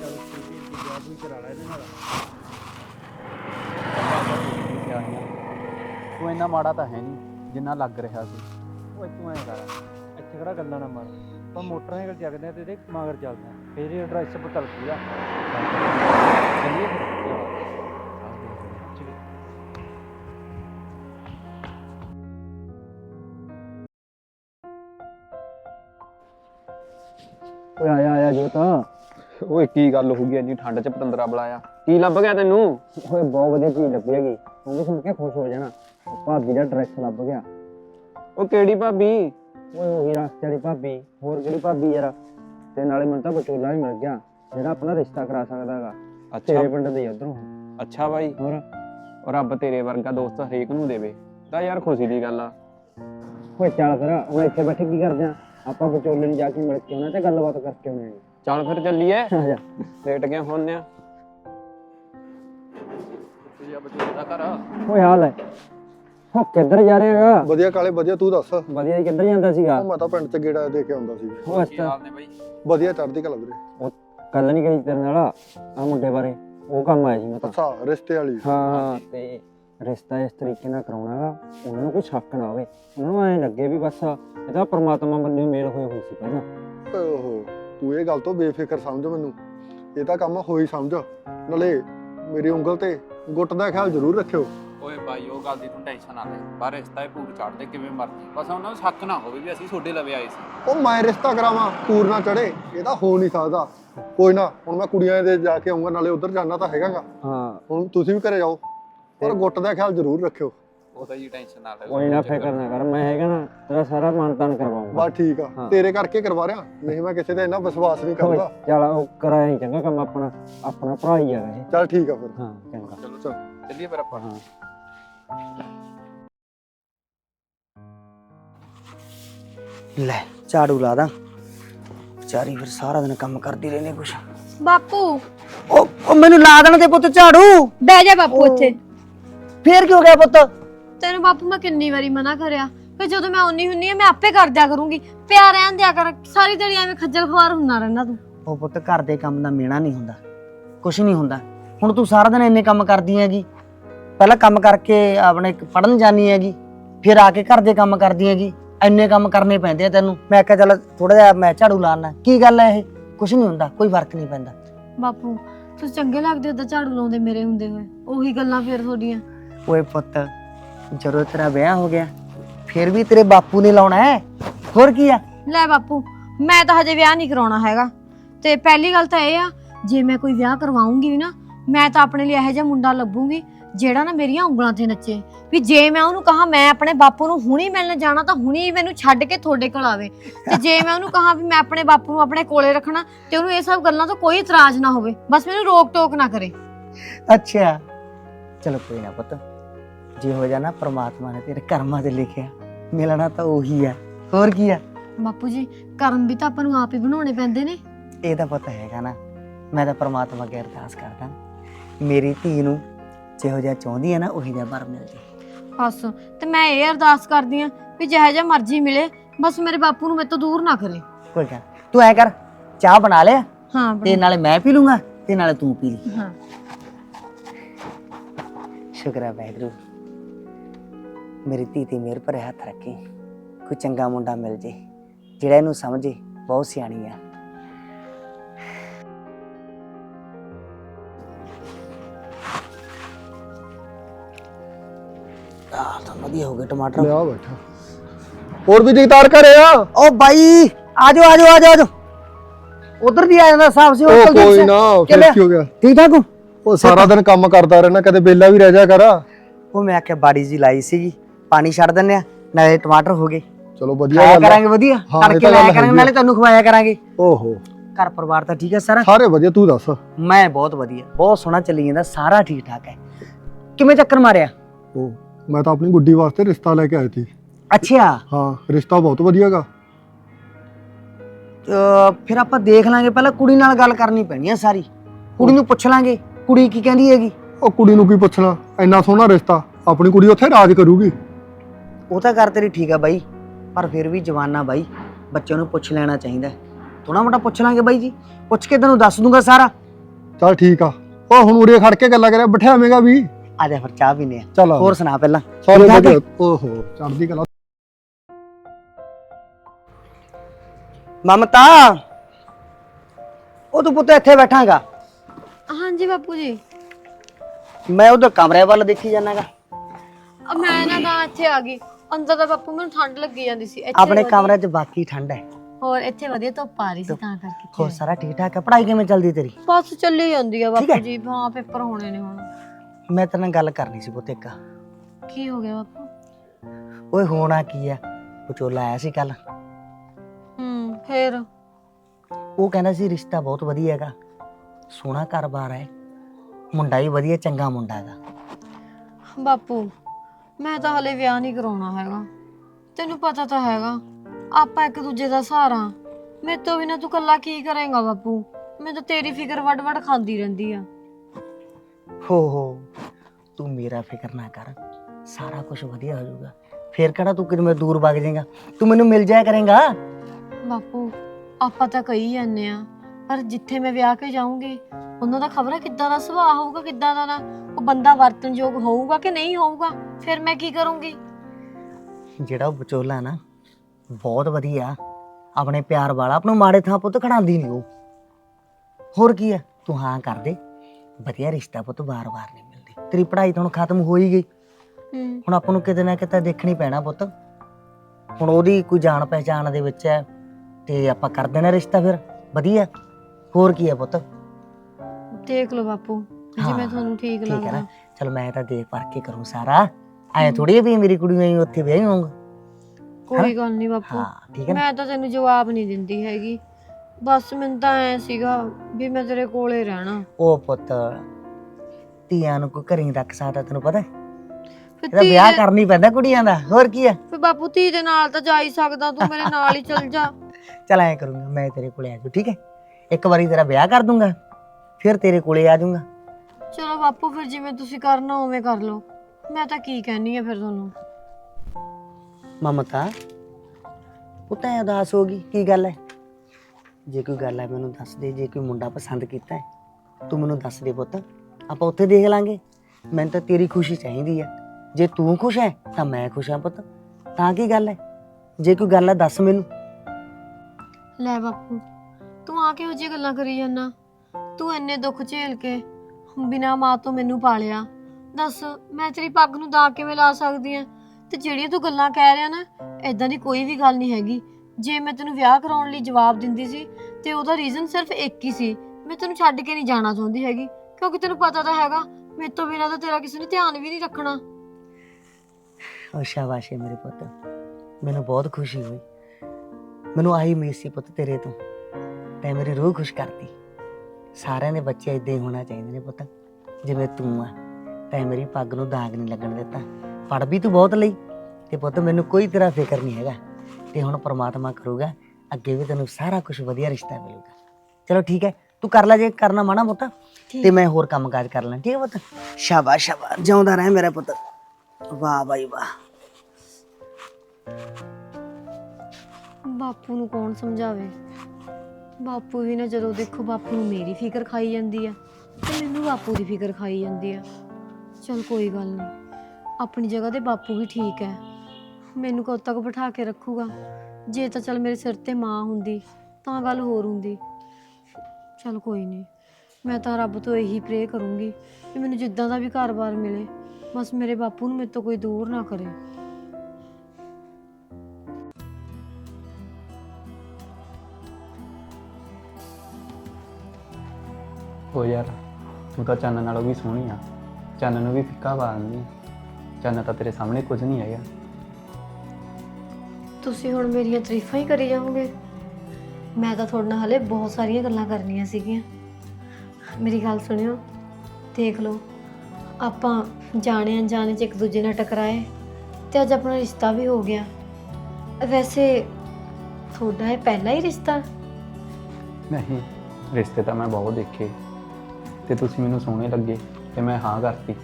ਚੱਲ ਸਕੂਟੀ ਦੀ ਜਵਾਬ ਵੀ ਕਰਾ ਲੈ ਇਹਦੇ ਨਾਲ। ਤੂੰ ਇੰਨਾ ਮਾੜਾ ਤਾਂ ਹੈ ਨਹੀਂ ਜਿੰਨਾ ਲੱਗ ਰਿਹਾ ਸੀ। ਓਏ ਤੂੰ ਐਂ ਕਰ ਇੱਥੇ ਕਿਹੜਾ ਗੱਲਾਂ ਨਾ ਮਾਰ। ਆਪਾਂ ਮੋਟਰਸਾਈਕਲ ਚੱਕਦੇ ਆ ਤੇ ਇਹਦੇ ਮਗਰ ਚੱਲਦੇ ਆ ਫੇਰ ਇਹ ਐਡਰੈਸ ਪਤਾ ਲੱਗੂਗਾ। ਚੱਲੀਏ ਫਿਰ। ਓਏ ਆਇਆ ਆਇਆ ਜੋ ਤਾਂ ਓਏ ਕੀ ਗੱਲ ਹੋ ਗਈ ਇੰਨੀ ਠੰਡ 'ਚ ਪਤੰਦਰਾ ਬੁਲਾਇਆ? ਕੀ ਲੱਭ ਗਿਆ ਤੈਨੂੰ? ਓਏ ਬਹੁਤ ਵਧੀਆ ਚੀਜ਼ ਲੱਭੇਗੀ ਤੂੰ ਵੀ ਸੁਣ ਕੇ ਖੁਸ਼ ਹੋ ਜਾਣਾ। ਭਾਬੀ ਦਾ ਡਰੈਸ ਲੱਭ ਗਿਆ। ਉਹ ਕਿਹੜੀ ਭਾਬੀ? ਓਏ ਉਹੀ ਰਸਤੇ ਵਾਲੀ ਭਾਬੀ। ਹੋਰ ਕਿਹੜੀ ਭਾਬੀ ਯਾਰ? ਤੇ ਨਾਲੇ ਮੈਨੂੰ ਤਾਂ ਵਿਚੋਲਾ ਵੀ ਮਿਲ ਗਿਆ। ਜਿਹੜਾ ਆਪਣਾ ਰਿਸ਼ਤਾ ਕਰਾ ਸਕਦਾਗਾ ਅੱਛਾ। ਤੇਰੇ ਪਿੰਡ ਦੇ ਉਧਰੋਂ। ਅੱਛਾ ਬਾਈ। ਹੋਰ? ਉਹ ਰੱਬ ਤੇਰੇ ਵਰਗਾ ਦੋਸਤ ਹਰੇਕ ਨੂੰ ਦੇਵੇ। ਤਾਂ ਯਾਰ ਖੁਸ਼ੀ ਦੀ ਗੱਲ ਆ। ਓਏ ਚੱਲ ਫਿਰ। ਹੁਣ ਇੱਥੇ ਬੈਠੇ ਕੀ ਕਰਦੇ ਆ? ਆਪਾਂ ਵਿਚੋਲੇ ਨੂੰ ਜਾ ਕੇ ਮਿਲ ਕੇ ਉਹਨਾਂ ਤੇ ਗੱਲਬਾਤ ਕਰਕੇ ਆਉਣੇ ਆ ਚੱਲ ਫਿਰ ਚੱਲੀਏ। ਆ ਜਾ। ਲੇਟ ਗਏ ਹੁੰਨੇ ਆ। ਤੁਸੀਂ ਆ ਬਚੋ ਦਾ ਘਰ ਓਏ ਹਾਲ ਹੈ। ਹੋ ਕਿੱਧਰ ਜਾ ਰਿਹਾਗਾ ਵਧੀਆ ਕਾਲੇ ਵਧੀਆ ਤੂੰ ਦੱਸ? ਉਹ ਵਧੀਆ ਜੀ ਕਿੱਧਰ ਜਾਂਦਾ ਸੀਗਾ? ਮੈਂ ਤਾਂ ਪਿੰਡ ਚ ਗੇੜਾ ਦੇ ਕੇ ਆਉਂਦਾ ਸੀ। ਉਹ ਹਾਲ ਨੇ ਬਾਈ? ਵਧੀਆ ਚੜ੍ਹਦੀ ਕਲਾ ਵੀਰੇ। ਗੱਲ ਨਹੀਂ ਕਰੀ ਤੇਰੇ ਨਾਲ ਆ ਮੁੰਡੇ ਬਾਰੇ। ਉਹ ਕੰਮ ਆਇਆ ਸੀ ਮੈਂ ਤਾਂ ਅੱਛਾ ਰਿਸ਼ਤੇ ਵਾਲੀ। ਹਾਂ ਹਾਂ ਤੇ ਰਿਸ਼ਤਾ ਇਸ ਤਰੀਕੇ ਨਾਲ ਕਰਾਉਣਾਗਾ ਉਹਨਾਂ ਨੂੰ ਕੋਈ ਸ਼ੱਕ ਨਾ ਹੋਵੇ। ਉਹਨਾਂ ਨੂੰ ਐਂ ਲੱਗੇ ਵੀ ਬਸ ਇਹਦਾ ਪ੍ਰਮਾਤਮਾ ਬੰਦੇ ਮੇਲ ਹੋਏ ਹੋਈ ਸੀ ਪਹਿਲਾਂ। ਓਹੋ ਤੂੰ ਇਹ ਗੱਲ ਤੋਂ ਬੇਫਿਕਰ ਸਮਝ ਮੈਨੂੰ। ਇਹ ਤਾਂ ਕੰਮ ਹੋਈ ਸਮਝ। ਨਾਲੇ ਮੇਰੀ ਉਂਗਲ ਤੇ ਗੁੱਟ ਦਾ ਖਿਆਲ ਜ਼ਰੂਰ ਰੱਖਿਓ। ਓਏ ਬਾਈ ਉਹ ਗੱਲ ਦੀ ਤੂੰ ਟੈਨਸ਼ਨ ਨਾ ਲੈ। ਬਾਹਰ ਰਿਸ਼ਤਾ ਇਹ ਪੂਰ ਚੜਦੇ ਕਿਵੇਂ ਮਰਜ਼ੀ। ਬਸ ਉਹਨਾਂ ਨੂੰ ਸ਼ੱਕ ਨਾ ਹੋਵੇ ਵੀ ਅਸੀਂ ਤੁਹਾਡੇ ਲਵੇ ਆਏ ਸੀ। ਉਹ ਮੈਂ ਰਿਸ਼ਤਾ ਕਰਾਵਾਂ ਪੂਰ ਨਾ ਚੜੇ ਇਹ ਤਾਂ ਹੋ ਨਹੀਂ ਸਕਦਾ। ਕੋਈ ਨਾ ਹੁਣ ਮੈਂ ਕੁੜੀਆਂ ਦੇ ਜਾ ਕੇ ਆਉਂਗਾ ਨਾਲੇ ਉਧਰ ਜਾਣਾ ਤਾਂ ਹੈਗਾਗਾ। ਹਾਂ। ਹੁਣ ਤੁਸੀਂ ਵੀ ਘਰੇ ਜਾਓ। ਪਰ ਗੁੱਟ ਦਾ ਖਿਆਲ ਜ਼ਰੂਰ ਰੱਖਿਓ। ਉਹਦਾ ਜੀ ਟੈਨਸ਼ਨ ਨਾ ਲੈ ਕੋਈ ਨਾ ਫਿਕਰ ਨਾ ਕਰ ਮੈਂ ਹੈਗਾ ਨਾ ਤੇਰਾ ਸਾਰਾ ਮਾਨਤਾਨ ਕਰਵਾਉਂਗਾ। ਬਸ ਠੀਕ ਆ। ਹਾਂ। ਤੇਰੇ ਕਰਕੇ ਕਰਵਾ ਰਿਹਾ। ਨਹੀਂ ਮੈਂ ਕਿਸੇ ਤੇ ਇੰਨਾ ਵਿਸ਼ਵਾਸ ਨਹੀਂ ਕਰਦਾ। ਚਲ ਉਹ ਕਰਾਇਆ ਨਹੀਂ ਚੰਗਾ ਕੰਮ ਆਪਣਾ ਆਪਣਾ ਭਰਾ ਹੀ ਹੈਗਾ ਇਹ। ਚੱਲ ਠੀਕ ਆ ਫਿਰ। ਹਾਂ ਚੰਗਾ। ਚਲੋ ਚੱਲ। ਚੱਲੀਏ ਫਿਰ ਆਪਾਂ। ਹਾਂ। ਲੈ ਝਾੜੂ ਲਾ ਦਾਂ। ਵਿਚਾਰੀ ਫਿਰ ਸਾਰਾ ਦਿਨ ਕੰਮ ਕਰਦੀ ਰਹਿੰਦੀ ਕੁਛ। ਬਾਪੂ। ਉਹ ਉਹ ਮੈਨੂੰ ਲਾ ਦੇਣ ਦੇ ਪੁੱਤ ਝਾੜੂ। ਬਹਿ ਜਾ ਬਾਪੂ ਇੱਥੇ। ਫੇਰ ਕੀ ਹੋ ਗਿਆ ਪੁੱਤ? ਤੈਨੂੰ ਬਾਪੂ ਮੈਂ ਕਿੰਨੀ ਵਾਰੀ ਮਨਾ ਕਰਿਆ। ਕਿ ਜਦੋਂ ਮੈਂ ਉਨੀ ਹੁੰਨੀ ਆ ਮੈਂ ਆਪੇ ਕਰ ਦਿਆ ਕਰੂੰਗੀ। ਪਿਆਰ ਰਹਿਣ ਦਿਆ ਕਰ ਸਾਰੀ ਦਿਹਾੜੀ ਐਵੇਂ ਖੱਜਲ ਖਵਾਰ ਹੁੰਦਾ ਰਹਿਣਾ ਤੂੰ। ਉਹ ਪੁੱਤ ਘਰ ਦੇ ਕੰਮ ਦਾ ਮੇਣਾ ਨਹੀਂ ਹੁੰਦਾ। ਕੁਛ ਨਹੀਂ ਹੁੰਦਾ। ਹੁਣ ਤੂੰ ਸਾਰਾ ਦਿਨ ਇੰਨੇ ਕੰਮ ਕਰਦੀ ਹੈਗੀ। ਪਹਿਲਾਂ ਕੰਮ ਕਰਕੇ ਆਪਣੇ ਪੜਨ ਜਾਨੀ ਹੈਗੀ ਫਿਰ ਆ ਕੇ ਘਰ ਦੇ ਕੰਮ ਕਰਦੀ ਹੈਗੀ। ਇੰਨੇ ਕੰਮ ਕਰਨੇ ਪੈਂਦੇ ਆ ਤੈਨੂੰ। ਮੈਂ ਕਿਹਾ ਚੱਲ ਥੋੜਾ ਜਿਹਾ ਮੈਂ ਝਾੜੂ ਲਾਣਾ ਕੀ ਗੱਲ ਹੈ ਇਹ? ਕੁਝ ਨਹੀਂ ਹੁੰਦਾ ਕੋਈ ਫ਼ਰਕ ਨਹੀਂ ਪੈਂਦਾ। ਬਾਪੂ ਤੁਸੀਂ ਚੰਗੇ ਲੱਗਦੇ ਉਦਾਂ ਝਾੜੂ ਲਾਉਂਦੇ ਮੇਰੇ ਹੁੰਦੇ ਹੋਏ। ਉਹੀ ਗੱਲਾਂ ਫੇਰ ਤੁਹਾਡੀਆਂ। ਓਏ ਪੁੱਤ ਜਦੋਂ ਤੇਰਾ ਵਿਆਹ ਹੋ ਗਿਆ ਫਿਰ ਵੀ ਤੇਰੇ ਬਾਪੂ ਨੇ ਲਾਉਣਾ ਹੈ? ਹੋਰ ਕੀ ਆ? ਲੈ ਬਾਪੂ ਮੈਂ ਤਾਂ ਹਜੇ ਵਿਆਹ ਨਹੀਂ ਕਰਾਉਣਾ ਹੈਗਾ। ਤੇ ਪਹਿਲੀ ਗੱਲ ਤਾਂ ਇਹ ਆ ਜੇ ਮੈਂ ਕੋਈ ਵਿਆਹ ਕਰਵਾਉਂਗੀ ਵੀ ਨਾ ਮੈਂ ਤਾਂ ਆਪਣੇ ਲਈ ਇਹੋ ਜਿਹਾ ਮੁੰਡਾ ਲੱਭੂਗੀ ਜਿਹੜਾ ਨਾ ਮੇਰੀਆਂ ਉਂਗਲਾਂ ਤੇ ਨੱਚੇ। ਵੀ ਜੇ ਮੈਂ ਉਹਨੂੰ ਕਹਾ ਮੈਂ ਆਪਣੇ ਬਾਪੂ ਨੂੰ ਹੁਣੀ ਮਿਲਣ ਜਾਣਾ ਤਾਂ ਹੁਣੀ ਮੈਨੂੰ ਛੱਡ ਕੇ ਤੁਹਾਡੇ ਕੋਲ ਆਵੇ। ਤੇ ਜੇ ਮੈਂ ਉਹਨੂੰ ਕਹਾ ਵੀ ਮੈਂ ਆਪਣੇ ਬਾਪੂ ਨੂੰ ਆਪਣੇ ਕੋਲੇ ਰੱਖਣਾ ਤੇ ਉਹਨੂੰ ਇਹ ਸਭ ਗੱਲਾਂ ਤੋਂ ਕੋਈ ਇਤਰਾਜ਼ ਨਾ ਹੋਵੇ ਬਸ ਮੈਨੂੰ ਰੋਕ ਟੋਕ ਨਾ ਕਰੇ। ਅੱਛਾ। ਚਲੋ ਕੋਈ ਨਾ ਪੁੱਤ ਜੇ ਹੋ ਜਾਣਾ ਪ੍ਰਮਾਤਮਾ ਨੇ ਤੇਰੇ ਕਰਮਾਂ ਤੇ ਲਿਖਿਆ ਮਿਲਣਾ ਤਾਂ ਉਹੀ ਆ। ਹੋਰ ਕੀ ਆ? ਬਾਪੂ ਜੀ ਕਰਮ ਵੀ ਤਾਂ ਆਪਾਂ ਨੂੰ ਆਪ ਹੀ ਬਣਾਉਣੇ ਪੈਂਦੇ ਨੇ। ਇਹ ਤਾਂ ਪਤਾ ਹੈਗਾ ਨਾ ਮੈਂ ਤਾਂ ਪ੍ਰਮਾਤਮਾ ਅੱਗੇ ਅਰਦਾਸ ਕਰਦਾ। ਮੇਰੀ ਧੀ ਨੂੰ ਜਿਹੋ ਜਿਹਾ ਚਾਹੁੰਦੀ ਹੈ ਨਾ ਉਹੀ ਜਿਹਾ ਵਰ ਮਿਲ ਜੇ। ਬਸ ਤੇ ਮੈਂ ਇਹ ਅਰਦਾਸ ਕਰਦੀ ਆ ਵੀ ਜਿਹੋ ਜਿਹਾ ਮਰਜ਼ੀ ਮਿਲੇ ਬਸ ਮੇਰੇ ਬਾਪੂ ਨੂੰ ਮੇਰੇ ਤੋਂ ਦੂਰ ਨਾ ਕਰੇ। ਕੋਈ ਗੱਲ। ਤੂੰ ਐ ਕਰ ਚਾਹ ਬਣਾ ਲਿਆ ਹਾਂ ਤੇ ਨਾਲੇ ਮੈਂ ਪੀ ਲੂੰਗਾ ਤੇ ਨਾਲੇ ਤੂੰ ਪੀ ਲਈ। ਹਾਂ। ਸ਼ੁਕਰ ਹੈ ਵਾਹਿਗੁਰੂ। ਮੇਰੀ ਧੀ ਤੇ ਮੇਰ ਭਰੇ ਹੱਥ ਰੱਖੀ। ਕੋਈ ਚੰਗਾ ਮੁੰਡਾ ਮਿਲ ਜੇ ਜਿਹੜਾ ਇਹਨੂੰ ਸਮਝੇ ਬਹੁਤ ਸਿਆਣੀ ਆ। ਆ ਤਾਂ ਵਧੀਆ ਹੋ ਗਏ ਟਮਾਟਰ। ਲਿਆ ਬੈਠਾ। ਹੋਰ ਵੀ ਜਗਤਾਰ ਘਰੇ ਆ? ਓ ਬਾਈ ਆਜੋ ਆਜੋ ਆਜੋ ਆਜੋ। ਉਧਰ ਦੀ ਆ ਜਾਂਦਾ ਸਾਹਿਬ ਸੀ ਉਹ ਕੋਈ। ਨਾ? ਫਿਰ ਕੀ ਹੋ ਗਿਆ? ਠੀਕ ਠਾਕ ਹੋ? ਉਹ ਸਾਰਾ ਦਿਨ ਕੰਮ ਕਰਦਾ ਰਹਿਣਾ ਕਦੇ ਬੇਲਾ ਵੀ ਰਹਿ ਜਾ ਕਰ। ਉਹ ਮੈਂ ਆਖਿਆ ਬਾੜੀ ਜੀ ਲਾਈ ਸੀਗੀ। ਪਾਣੀ ਛੱਡ ਦਿੰਨੇ ਆ ਨਾਲੇ ਟਮਾਟਰ ਹੋ ਗਏ। ਚਲੋ ਵਧੀਆ ਖਾਇਆ ਗੱਲ ਆ। ਕਰਾਂਗੇ ਵਧੀਆ। ਹਾਂ, ਇਹ ਤੜਕੇ ਤਾਂ ਲਾਇਆ ਗੱਲ ਕਰਾਂਗੇ ਹੈਗੀ। ਨਾਲੇ ਤੈਨੂੰ ਖਵਾਇਆ ਕਰਾਂਗੇ। ਓਹੋ। ਘਰ ਪਰਿਵਾਰ ਤਾਂ ਠੀਕ ਹੈ ਸਾਰਾ। ਸਾਰੇ ਵਧੀਆ ਤੂੰ ਦੱਸ। ਮੈਂ ਬਹੁਤ ਵਧੀਆ ਬਹੁਤ ਸੋਹਣਾ ਚੱਲੀ ਜਾਂਦਾ ਸਾਰਾ ਠੀਕ ਠਾਕ ਹੈ। ਕਿਵੇਂ ਚੱਕਰ ਮਾਰਿਆ? ਉਹ ਮੈਂ ਤਾਂ ਆਪਣੀ ਗੁੱਡੀ ਵਾਸਤੇ ਰਿਸ਼ਤਾ ਲੈ ਕੇ ਆਈ ਸੀ। ਅੱਛਾ। ਹਾਂ ਰਿਸ਼ਤਾ ਬਹੁਤ ਵਧੀਆਗਾ। ਅਹ ਫਿਰ ਆਪਾਂ ਦੇਖ ਲਾਂਗੇ ਪਹਿਲਾਂ ਕੁੜੀ ਨਾਲ ਗੱਲ ਕਰਨੀ ਪੈਣੀ ਆ ਸਾਰੀ। ਕੁੜੀ ਨੂੰ ਪੁੱਛ ਲਾਂਗੇ ਕੁੜੀ ਕੀ ਕਹਿੰਦੀ ਹੈਗੀ? ਉਹ ਕੁੜੀ ਨੂੰ ਕੀ ਪੁੱਛਣਾ? ਇੰਨਾ ਸੋਹਣਾ ਰਿਸ਼ਤਾ ਆਪਣੀ ਕੁੜੀ ਉੱਥੇ ਰਾਜ ਕਰੂਗੀ। ਉਹ ਤਾਂ ਕਰ ਤੇਰੀ ਠੀਕ ਆ ਬਾਈ ਪਰ ਫਿਰ ਵੀ ਜਵਾਨਾ ਬਾਈ ਬੱਚਿਆਂ ਨੂੰ ਪੁੱਛ ਲੈਣਾ ਚਾਹੀਦਾ ਥੋੜਾ ਮੋਟਾ ਪੁੱਛ ਲਾਂਗੇ ਬਾਈ ਜੀ ਪੁੱਛ ਕੇ ਤੈਨੂੰ ਦੱਸ ਦੂੰਗਾ ਸਾਰਾ। ਚੱਲ ਠੀਕ ਆ। ਉਹ ਹੁਣ ਉਰੇ ਖੜ ਕੇ ਗੱਲਾਂ ਕਰਿਆ ਬਿਠਾਵੇਂਗਾ ਵੀ। ਆ ਜਾ ਫਿਰ ਚਾਹ ਪੀਨੇ ਆ। ਚੱਲ ਹੋਰ ਸੁਣਾ ਪਹਿਲਾਂ। ਸਾਰੇ ਠੀਕ ਓਹੋ ਚੜਦੀ ਕਲਾ। ਮਮਤਾ ਉਹ ਤੂੰ ਪੁੱਤ ਇੱਥੇ ਬੈਠਾਂਗਾ। ਹਾਂਜੀ ਬਾਪੂ ਜੀ। ਮੈਂ ਉਧਰ ਕਮਰੇ ਵੱਲ ਦੇਖੀ ਜਾਣਾਗਾ ਅ, ਮੈਂ ਨਾ ਤਾਂ ਇੱਥੇ ਆ ਗਈ। ਅੰਦਰ ਤਾਂ ਬਾਪੂ ਮੈਨੂੰ ਠੰਡ ਲੱਗੀ ਜਾਂਦੀ ਸੀ ਇੱਥੇ ਆਪਣੇ ਵਧੀਆ- ਕਮਰੇ 'ਚ ਬਾਕੀ ਠੰਡ ਹੈ। ਹੋਰ ਇੱਥੇ ਵਧੀਆ ਧੁੱਪ ਆ ਰਹੀ ਸੀ ਤਾਂ ਕਰਕੇ ਹੋਰ ਸਾਰਾ ਠੀਕ ਠਾਕ ਹੈ? ਪੜ੍ਹਾਈ ਕਿਵੇਂ ਚੱਲਦੀ ਤੇਰੀ? ਬਸ ਚੱਲੀ ਜਾਂਦੀ ਆ ਠੀਕ ਹੈ। ਬਾਪੂ ਜੀ ਹਾਂ ਪੇਪਰ ਹੋਣੇ ਨੇ ਹੁਣ। ਮੈਂ ਤੇਰੇ ਨਾਲ ਗੱਲ ਕਰਨੀ ਸੀ ਪੁੱਤ ਇੱਕ। ਕੀ ਹੋ ਗਿਆ ਬਾਪੂ? ਓਏ ਹੋਣਾ ਕੀ ਆ ਵਿਚੋਲਾ ਆਇਆ ਸੀ ਕੱਲ ਹੂੰ ਫੇਰ? ਉਹ ਕਹਿੰਦਾ ਸੀ ਰਿਸ਼ਤਾ ਬਹੁਤ ਵਧੀਆ ਹੈਗਾ। ਸੋਹਣਾ ਘਰ-ਬਾਰ ਹੈ। ਮੁੰਡਾ ਵੀ ਵਧੀਆ ਚੰਗਾ ਮੁੰਡਾ ਹੈਗਾ। ਬਾਪੂ ਮੈਂ ਤਾਂ ਹਲੇ ਵਿਆਹ ਨਹੀਂ ਕਰਾਉਣਾ ਹੈਗਾ। ਤੈਨੂੰ ਪਤਾ ਤਾਂ ਹੈਗਾ ਆਪਾਂ ਇੱਕ ਦੂਜੇ ਦਾ ਸਹਾਰਾ। ਮੇਰੇ ਤੋਂ ਬਿਨਾਂ ਤੂੰ ਕੱਲਾ ਕੀ ਕਰੇਂਗਾ ਬਾਪੂ? ਮੈਂ ਤਾਂ ਤੇਰੀ ਫਿਕਰ ਵੱਡ-ਵੱਡ ਖਾਂਦੀ ਰਹਿੰਦੀ ਆ। ਹੋ ਹੋ ਤੂੰ ਮੇਰਾ ਫਿਕਰ ਨਾ ਕਰ। ਸਾਰਾ ਕੁਝ ਵਧੀਆ ਹੋ ਜਾਊਗਾ। ਫੇਰ ਕਿਹੜਾ ਤੂੰ ਕਿਤੇ ਦੂਰ ਵਗ ਜਾਏਗਾ? ਤੂੰ ਮੈਨੂੰ ਮਿਲ ਜਾਇਆ ਕਰੇਗਾ? ਬਾਪੂ ਆਪਾਂ ਤਾਂ ਕਹੀ ਜਾਂਦੇ ਆ ਪਰ ਜਿੱਥੇ ਮੈਂ ਵਿਆਹ ਕੇ ਜਾਊਂਗੀ ਉਹਨਾਂ ਦਾ ਖਬਰ ਕਿੱਦਾਂ ਦਾ ਸੁਭਾਅ ਹੋਊਗਾ ਕਿੱਦਾਂ ਦਾ ਨਾ? ਉਹ ਬੰਦਾ ਵਰਤਨਯੋਗ ਹੋਊਗਾ ਕਿ ਨਹੀਂ ਹੋਊਗਾ? ਫਿਰ ਮੈਂ ਕੀ ਕਰੂੰਗੀ? ਜਿਹੜਾ ਉਹ ਵਿਚੋਲਾ ਨਾ ਬਹੁਤ ਵਧੀਆ। ਆਪਣੇ ਪਿਆਰ ਵਾਲਾ ਆਪ ਨੂੰ ਮਾੜੇ ਥਾਂ ਪੁੱਤ ਖੜਾਉਂਦੀ ਨਹੀਂ ਉਹ। ਹੋਰ ਕੀ ਹੈ ਤੂੰ ਹਾਂ ਕਰ ਦੇ। ਵਧੀਆ ਰਿਸ਼ਤਾ ਪੁੱਤ ਵਾਰ-ਵਾਰ ਨਹੀਂ ਮਿਲਦੀ। ਤੇਰੀ ਪੜ੍ਹਾਈ ਤਾਂ ਹੁਣ ਖਤਮ ਹੋ ਹੀ ਗਈ। ਹੂੰ। ਹੁਣ ਆਪਾਂ ਨੂੰ ਕਿਤੇ ਨਾ ਕਿਤੇ ਦੇਖਣੀ ਪੈਣਾ ਪੁੱਤ। ਹੁਣ ਉਹਦੀ ਕੋਈ ਜਾਣ ਪਹਿਚਾਣ ਦੇ ਵਿੱਚ ਹੈ ਤੇ ਆਪਾਂ ਕਰ ਦੇਣਾ ਰਿਸ਼ਤਾ ਫਿਰ। ਵਧੀਆ। ਹੋਰ ਕੀ ਹੈ ਪੁੱਤ? ਦੇਖ ਲਓ ਬਾਪੂ ਜਿਵੇਂ ਤੁਹਾਨੂੰ ਠੀਕ ਠੀਕ ਹੈ ਲੱਗਦਾ। ਨਾ ਚਲ ਮੈਂ ਤਾਂ ਦੇਖ ਪਰਖ ਕੇ ਕਰੂੰ ਸਾਰਾ। ਐ ਥੋੜੀ ਵੀ ਮੇਰੀ ਕੁੜੀ ਨੂੰ ਉੱਥੇ ਵਿਆਹੀ ਹੋਊਗਾ। ਕੋਈ ਗੱਲ ਨਹੀਂ ਬਾਪੂ। ਹਾਂ ਠੀਕ ਹੈ ਨਾ? ਮੈਂ ਤਾਂ ਤੈਨੂੰ ਜਵਾਬ ਨਹੀਂ ਦਿੰਦੀ ਹੈਗੀ। ਬਸ ਮੈਨੂੰ ਤਾਂ ਐ ਸੀਗਾ ਵੀ ਮੈਂ ਤੇਰੇ ਕੋਲੇ ਰਹਿਣਾ। ਉਹ ਪੁੱਤ ਧੀਆਂ ਨੂੰ ਕੋਈ ਘਰੇ ਨੀ ਰੱਖ ਸਕਦਾ ਤੈਨੂੰ ਪਤਾ? ਹੈ? ਫਿਰ ਇਹਦਾ ਧੀ ਵਿਆਹ ਦੇ- ਕਰਨੀ ਪੈਂਦਾ ਕੁੜੀਆਂ ਦਾ। ਹੋਰ ਕੀ ਹੈ ਫਿਰ ਬਾਪੂ ਧੀ ਦੇ ਨਾਲ ਤਾਂ ਜਾ ਹੀ ਸਕਦਾ ਤੂੰ ਮੇਰੇ ਨਾਲ ਹੀ ਚੱਲ ਜਾ। ਚਲ ਐ ਕਰੂੰਗਾ ਮੈਂ ਤੇਰੇ ਕੋਲੇ ਆ ਜਾਊ ਠੀਕ ਹੈ? ਇੱਕ ਵਾਰੀ ਤੇਰਾ ਵਿਆਹ ਕਰ ਦੂੰਗਾ ਫਿਰ ਤੇਰੇ ਕੋਲੇ ਆ ਜਾਊਂਗਾ। ਚਲੋ ਬਾਪੂ ਫਿਰ ਜਿਵੇਂ ਤੁਸੀਂ ਕਰਨਾ ਉਵੇਂ ਕਰ ਲਓ। ਮੈਂ ਤਾਂ ਕੀ ਕਹਿਣੀ ਆ ਫਿਰ ਤੁਹਾਨੂੰ। ਮਮਤਾ ਉਹ ਤਾਂ ਐਂ ਉਦਾਸ ਹੋ ਗਈ ਕੀ ਗੱਲ ਹੈ ਜੇ ਕੋਈ ਗੱਲ ਹੈ ਮੈਨੂੰ ਦੱਸ ਦੇ ਜੇ ਕੋਈ ਮੁੰਡਾ ਪਸੰਦ ਕੀਤਾ ਹੈ ਤੂੰ ਮੈਨੂੰ ਦੱਸ ਦੇ ਪੁੱਤ ਆਪਾਂ ਉੱਥੇ ਦੇਖ ਲਾਂਗੇ। ਮੈਨੂੰ ਤਾਂ ਤੇਰੀ ਖੁਸ਼ੀ ਚਾਹੀਦੀ ਆ ਜੇ ਤੂੰ ਖੁਸ਼ ਹੈ ਤਾਂ ਮੈਂ ਖੁਸ਼ ਹਾਂ ਪੁੱਤ। ਤਾਂ ਕੀ ਗੱਲ ਹੈ ਜੇ ਕੋਈ ਗੱਲ ਹੈ ਦੱਸ ਮੈਨੂੰ। ਲੈ ਬਾਪੂ ਤੂੰ ਆ ਕਿਹੋ ਜਿਹੀ ਗੱਲਾਂ ਕਰੀ ਜਾਂਦਾ। ਤੂੰ ਇੰਨੇ ਦੁੱਖ ਝੇਲ ਕੇ ਬਿਨਾ ਮਾਂ ਤੋਂ ਮੈਨੂੰ ਪਾਲਿਆ। ਦੱਸ, ਮੈਂ ਤੇਰੀ ਪੱਗ ਨੂੰ ਦਾਗ ਕਿਵੇਂ ਲਾ ਸਕਦੀ ਆ? ਤੇ ਜਿਹੜੀਆਂ ਤੂੰ ਗੱਲਾਂ ਕਹਿ ਰਿਹਾ ਨਾ ਐਦਾਂ ਦੀ ਕੋਈ ਵੀ ਗੱਲ ਨਹੀਂ ਹੈਗੀ। ਜੇ ਮੈਂ ਤੈਨੂੰ ਵਿਆਹ ਕਰਾਉਣ ਲਈ ਜਵਾਬ ਦਿੰਦੀ ਸੀ, ਤੇ ਉਹਦਾ ਰੀਜ਼ਨ ਸਿਰਫ ਇੱਕ ਹੀ ਸੀ, ਮੈਂ ਤੈਨੂੰ ਛੱਡ ਕੇ ਨਹੀਂ ਜਾਣਾ ਚਾਹੁੰਦੀ ਹੈਗੀ। ਕਿਉਂਕਿ ਤੈਨੂੰ ਪਤਾ ਤਾਂ ਹੈਗਾ, ਮੇਰੇ ਤੋਂ ਬਿਨਾਂ ਤਾਂ ਤੇਰਾ ਕਿਸੇ ਨੇ ਧਿਆਨ ਵੀ ਨਹੀਂ ਰੱਖਣਾ। ਉਹ ਸ਼ਾਬਾਸ਼ ਏ ਮੇਰੇ ਪੁੱਤ। ਮੈਨੂੰ ਬਹੁਤ ਖੁਸ਼ੀ ਹੋਈ। ਮੈਨੂੰ ਆਹੀ ਉਮੀਦ ਸੀ ਪੁੱਤ ਤੇਰੇ ਤੋਂ। ਤੈਂ ਮੇਰੀ ਰੂਹ ਖੁਸ਼ ਕਰਤੀ। ਸਾਰਿਆਂ ਦੇ ਬੱਚੇ ਇਦਾਂ ਹੀ ਹੋਣਾ ਚਾਹੀਦੇ ਨੇ ਪੁੱਤ। ਜਿਵੇਂ ਤੂੰ ਆ ਤੈਂ ਮੇਰੀ ਪੱਗ ਨੂੰ ਦਾਗ ਨਹੀਂ ਲੱਗਣ ਦਿੱਤਾ। ਪੜ ਵੀ ਤੂੰ ਬਹੁਤ ਲਈ ਤੇ ਪੁੱਤ ਮੈਨੂੰ ਕੋਈ ਤੇਰਾ ਫਿਕਰ ਨਹੀਂ ਹੈਗਾ। ਤੇ ਹੁਣ ਪ੍ਰਮਾਤਮਾ ਕਰੂਗਾ ਅੱਗੇ ਵੀ ਤੈਨੂੰ ਸਾਰਾ ਕੁਝ ਵਧੀਆ ਰਿਸ਼ਤਾ ਮਿਲੂਗਾ। ਚਲੋ ਠੀਕ ਹੈ ਤੂੰ ਕਰ ਲੈ ਜੇ ਕਰਨਾ ਮਾਣਾ ਪੁੱਤ ਤੇ ਮੈਂ ਹੋਰ ਕੰਮ ਕਾਜ ਕਰ ਲਾਂ ਠੀਕ ਹੈ ਪੁੱਤ? ਸ਼ਾਬਾਸ਼ ਸ਼ਾਬਾਸ਼। ਜਿਉਂਦਾ ਰਹਿ ਮੇਰਾ ਪੁੱਤ। ਵਾਹ ਬਾਈ ਵਾਹ। ਬਾਪੂ ਨੂੰ ਕੌਣ ਸਮਝਾਵੇ? ਬਾਪੂ ਵੀ ਨਾ ਜਦੋਂ ਦੇਖੋ ਬਾਪੂ ਨੂੰ ਮੇਰੀ ਫਿਕਰ ਖਾਈ ਜਾਂਦੀ ਆ ਤੇ ਮੈਨੂੰ ਬਾਪੂ ਦੀ ਫਿਕਰ ਖਾਈ ਜਾਂਦੀ ਆ। ਚਲ ਕੋਈ ਗੱਲ ਨਹੀਂ ਆਪਣੀ ਜਗ੍ਹਾ ਤੇ ਬਾਪੂ ਵੀ ਠੀਕ ਹੈ ਮੈਨੂੰ ਕਦੋਂ ਤੱਕ ਬਿਠਾ ਕੇ ਰੱਖੂਗਾ? ਜੇ ਤਾਂ ਚਲ ਮੇਰੇ ਸਿਰ ਤੇ ਮਾਂ ਹੁੰਦੀ, ਤਾਂ ਗੱਲ ਹੋਰ ਹੁੰਦੀ। ਚਲ ਕੋਈ ਨਹੀਂ ਮੈਂ ਤਾਂ ਰੱਬ ਤੋਂ ਇਹੀ ਪ੍ਰੇ ਕਰੂੰਗੀ ਕਿ ਮੈਨੂੰ ਜਿੱਦਾਂ ਦਾ ਵੀ ਘਰ-ਬਾਰ ਮਿਲੇ। ਬਸ ਮੇਰੇ ਬਾਪੂ ਨੂੰ ਮੇਰੇ ਤੋਂ ਕੋਈ ਦੂਰ ਨਾ ਕਰੇ। ਉਹ ਯਾਰ ਤੂੰ ਤਾਂ ਚੰਨ ਨਾਲੋਂ ਵੀ ਸੋਹਣੀ ਆ। ਚੰਨ ਨੂੰ ਵੀ ਫਿੱਕਾ ਪਾ ਦਿੰਦੀ ਚੰਨ ਤਾਂ ਤੇਰੇ ਸਾਹਮਣੇ ਕੁਝ ਨਹੀਂ ਹੈਗਾ। ਤੁਸੀਂ ਹੁਣ ਮੇਰੀਆਂ ਤਾਰੀਫਾਂ ਹੀ ਕਰੀ ਜਾਓਗੇ? ਮੈਂ ਤਾਂ ਤੁਹਾਡੇ ਨਾਲ ਹਲੇ ਬਹੁਤ ਸਾਰੀਆਂ ਗੱਲਾਂ ਕਰਨੀਆਂ ਸੀਗੀਆਂ। ਮੇਰੀ ਗੱਲ ਸੁਣਿਓ ਦੇਖ ਲਓ ਆਪਾਂ ਜਾਣੇ ਅਣਜਾਣੇ ਚ ਇੱਕ ਦੂਜੇ ਨਾਲ ਟਕਰਾਏ ਤੇ ਅੱਜ ਆਪਣਾ ਰਿਸ਼ਤਾ ਵੀ ਹੋ ਗਿਆ। ਵੈਸੇ ਤੁਹਾਡਾ ਇਹ ਪਹਿਲਾ ਹੀ ਰਿਸ਼ਤਾ? ਨਹੀਂ ਰਿਸ਼ਤੇ ਤਾਂ ਮੈਂ ਬਹੁਤ ਦੇਖੇ। ਤੇ ਤੁਸੀਂ ਮੈਨੂੰ ਸੋਹਣੇ ਲੱਗੇ ਤੇ ਮੈਂ ਹਾਂ ਕਰਤੀ।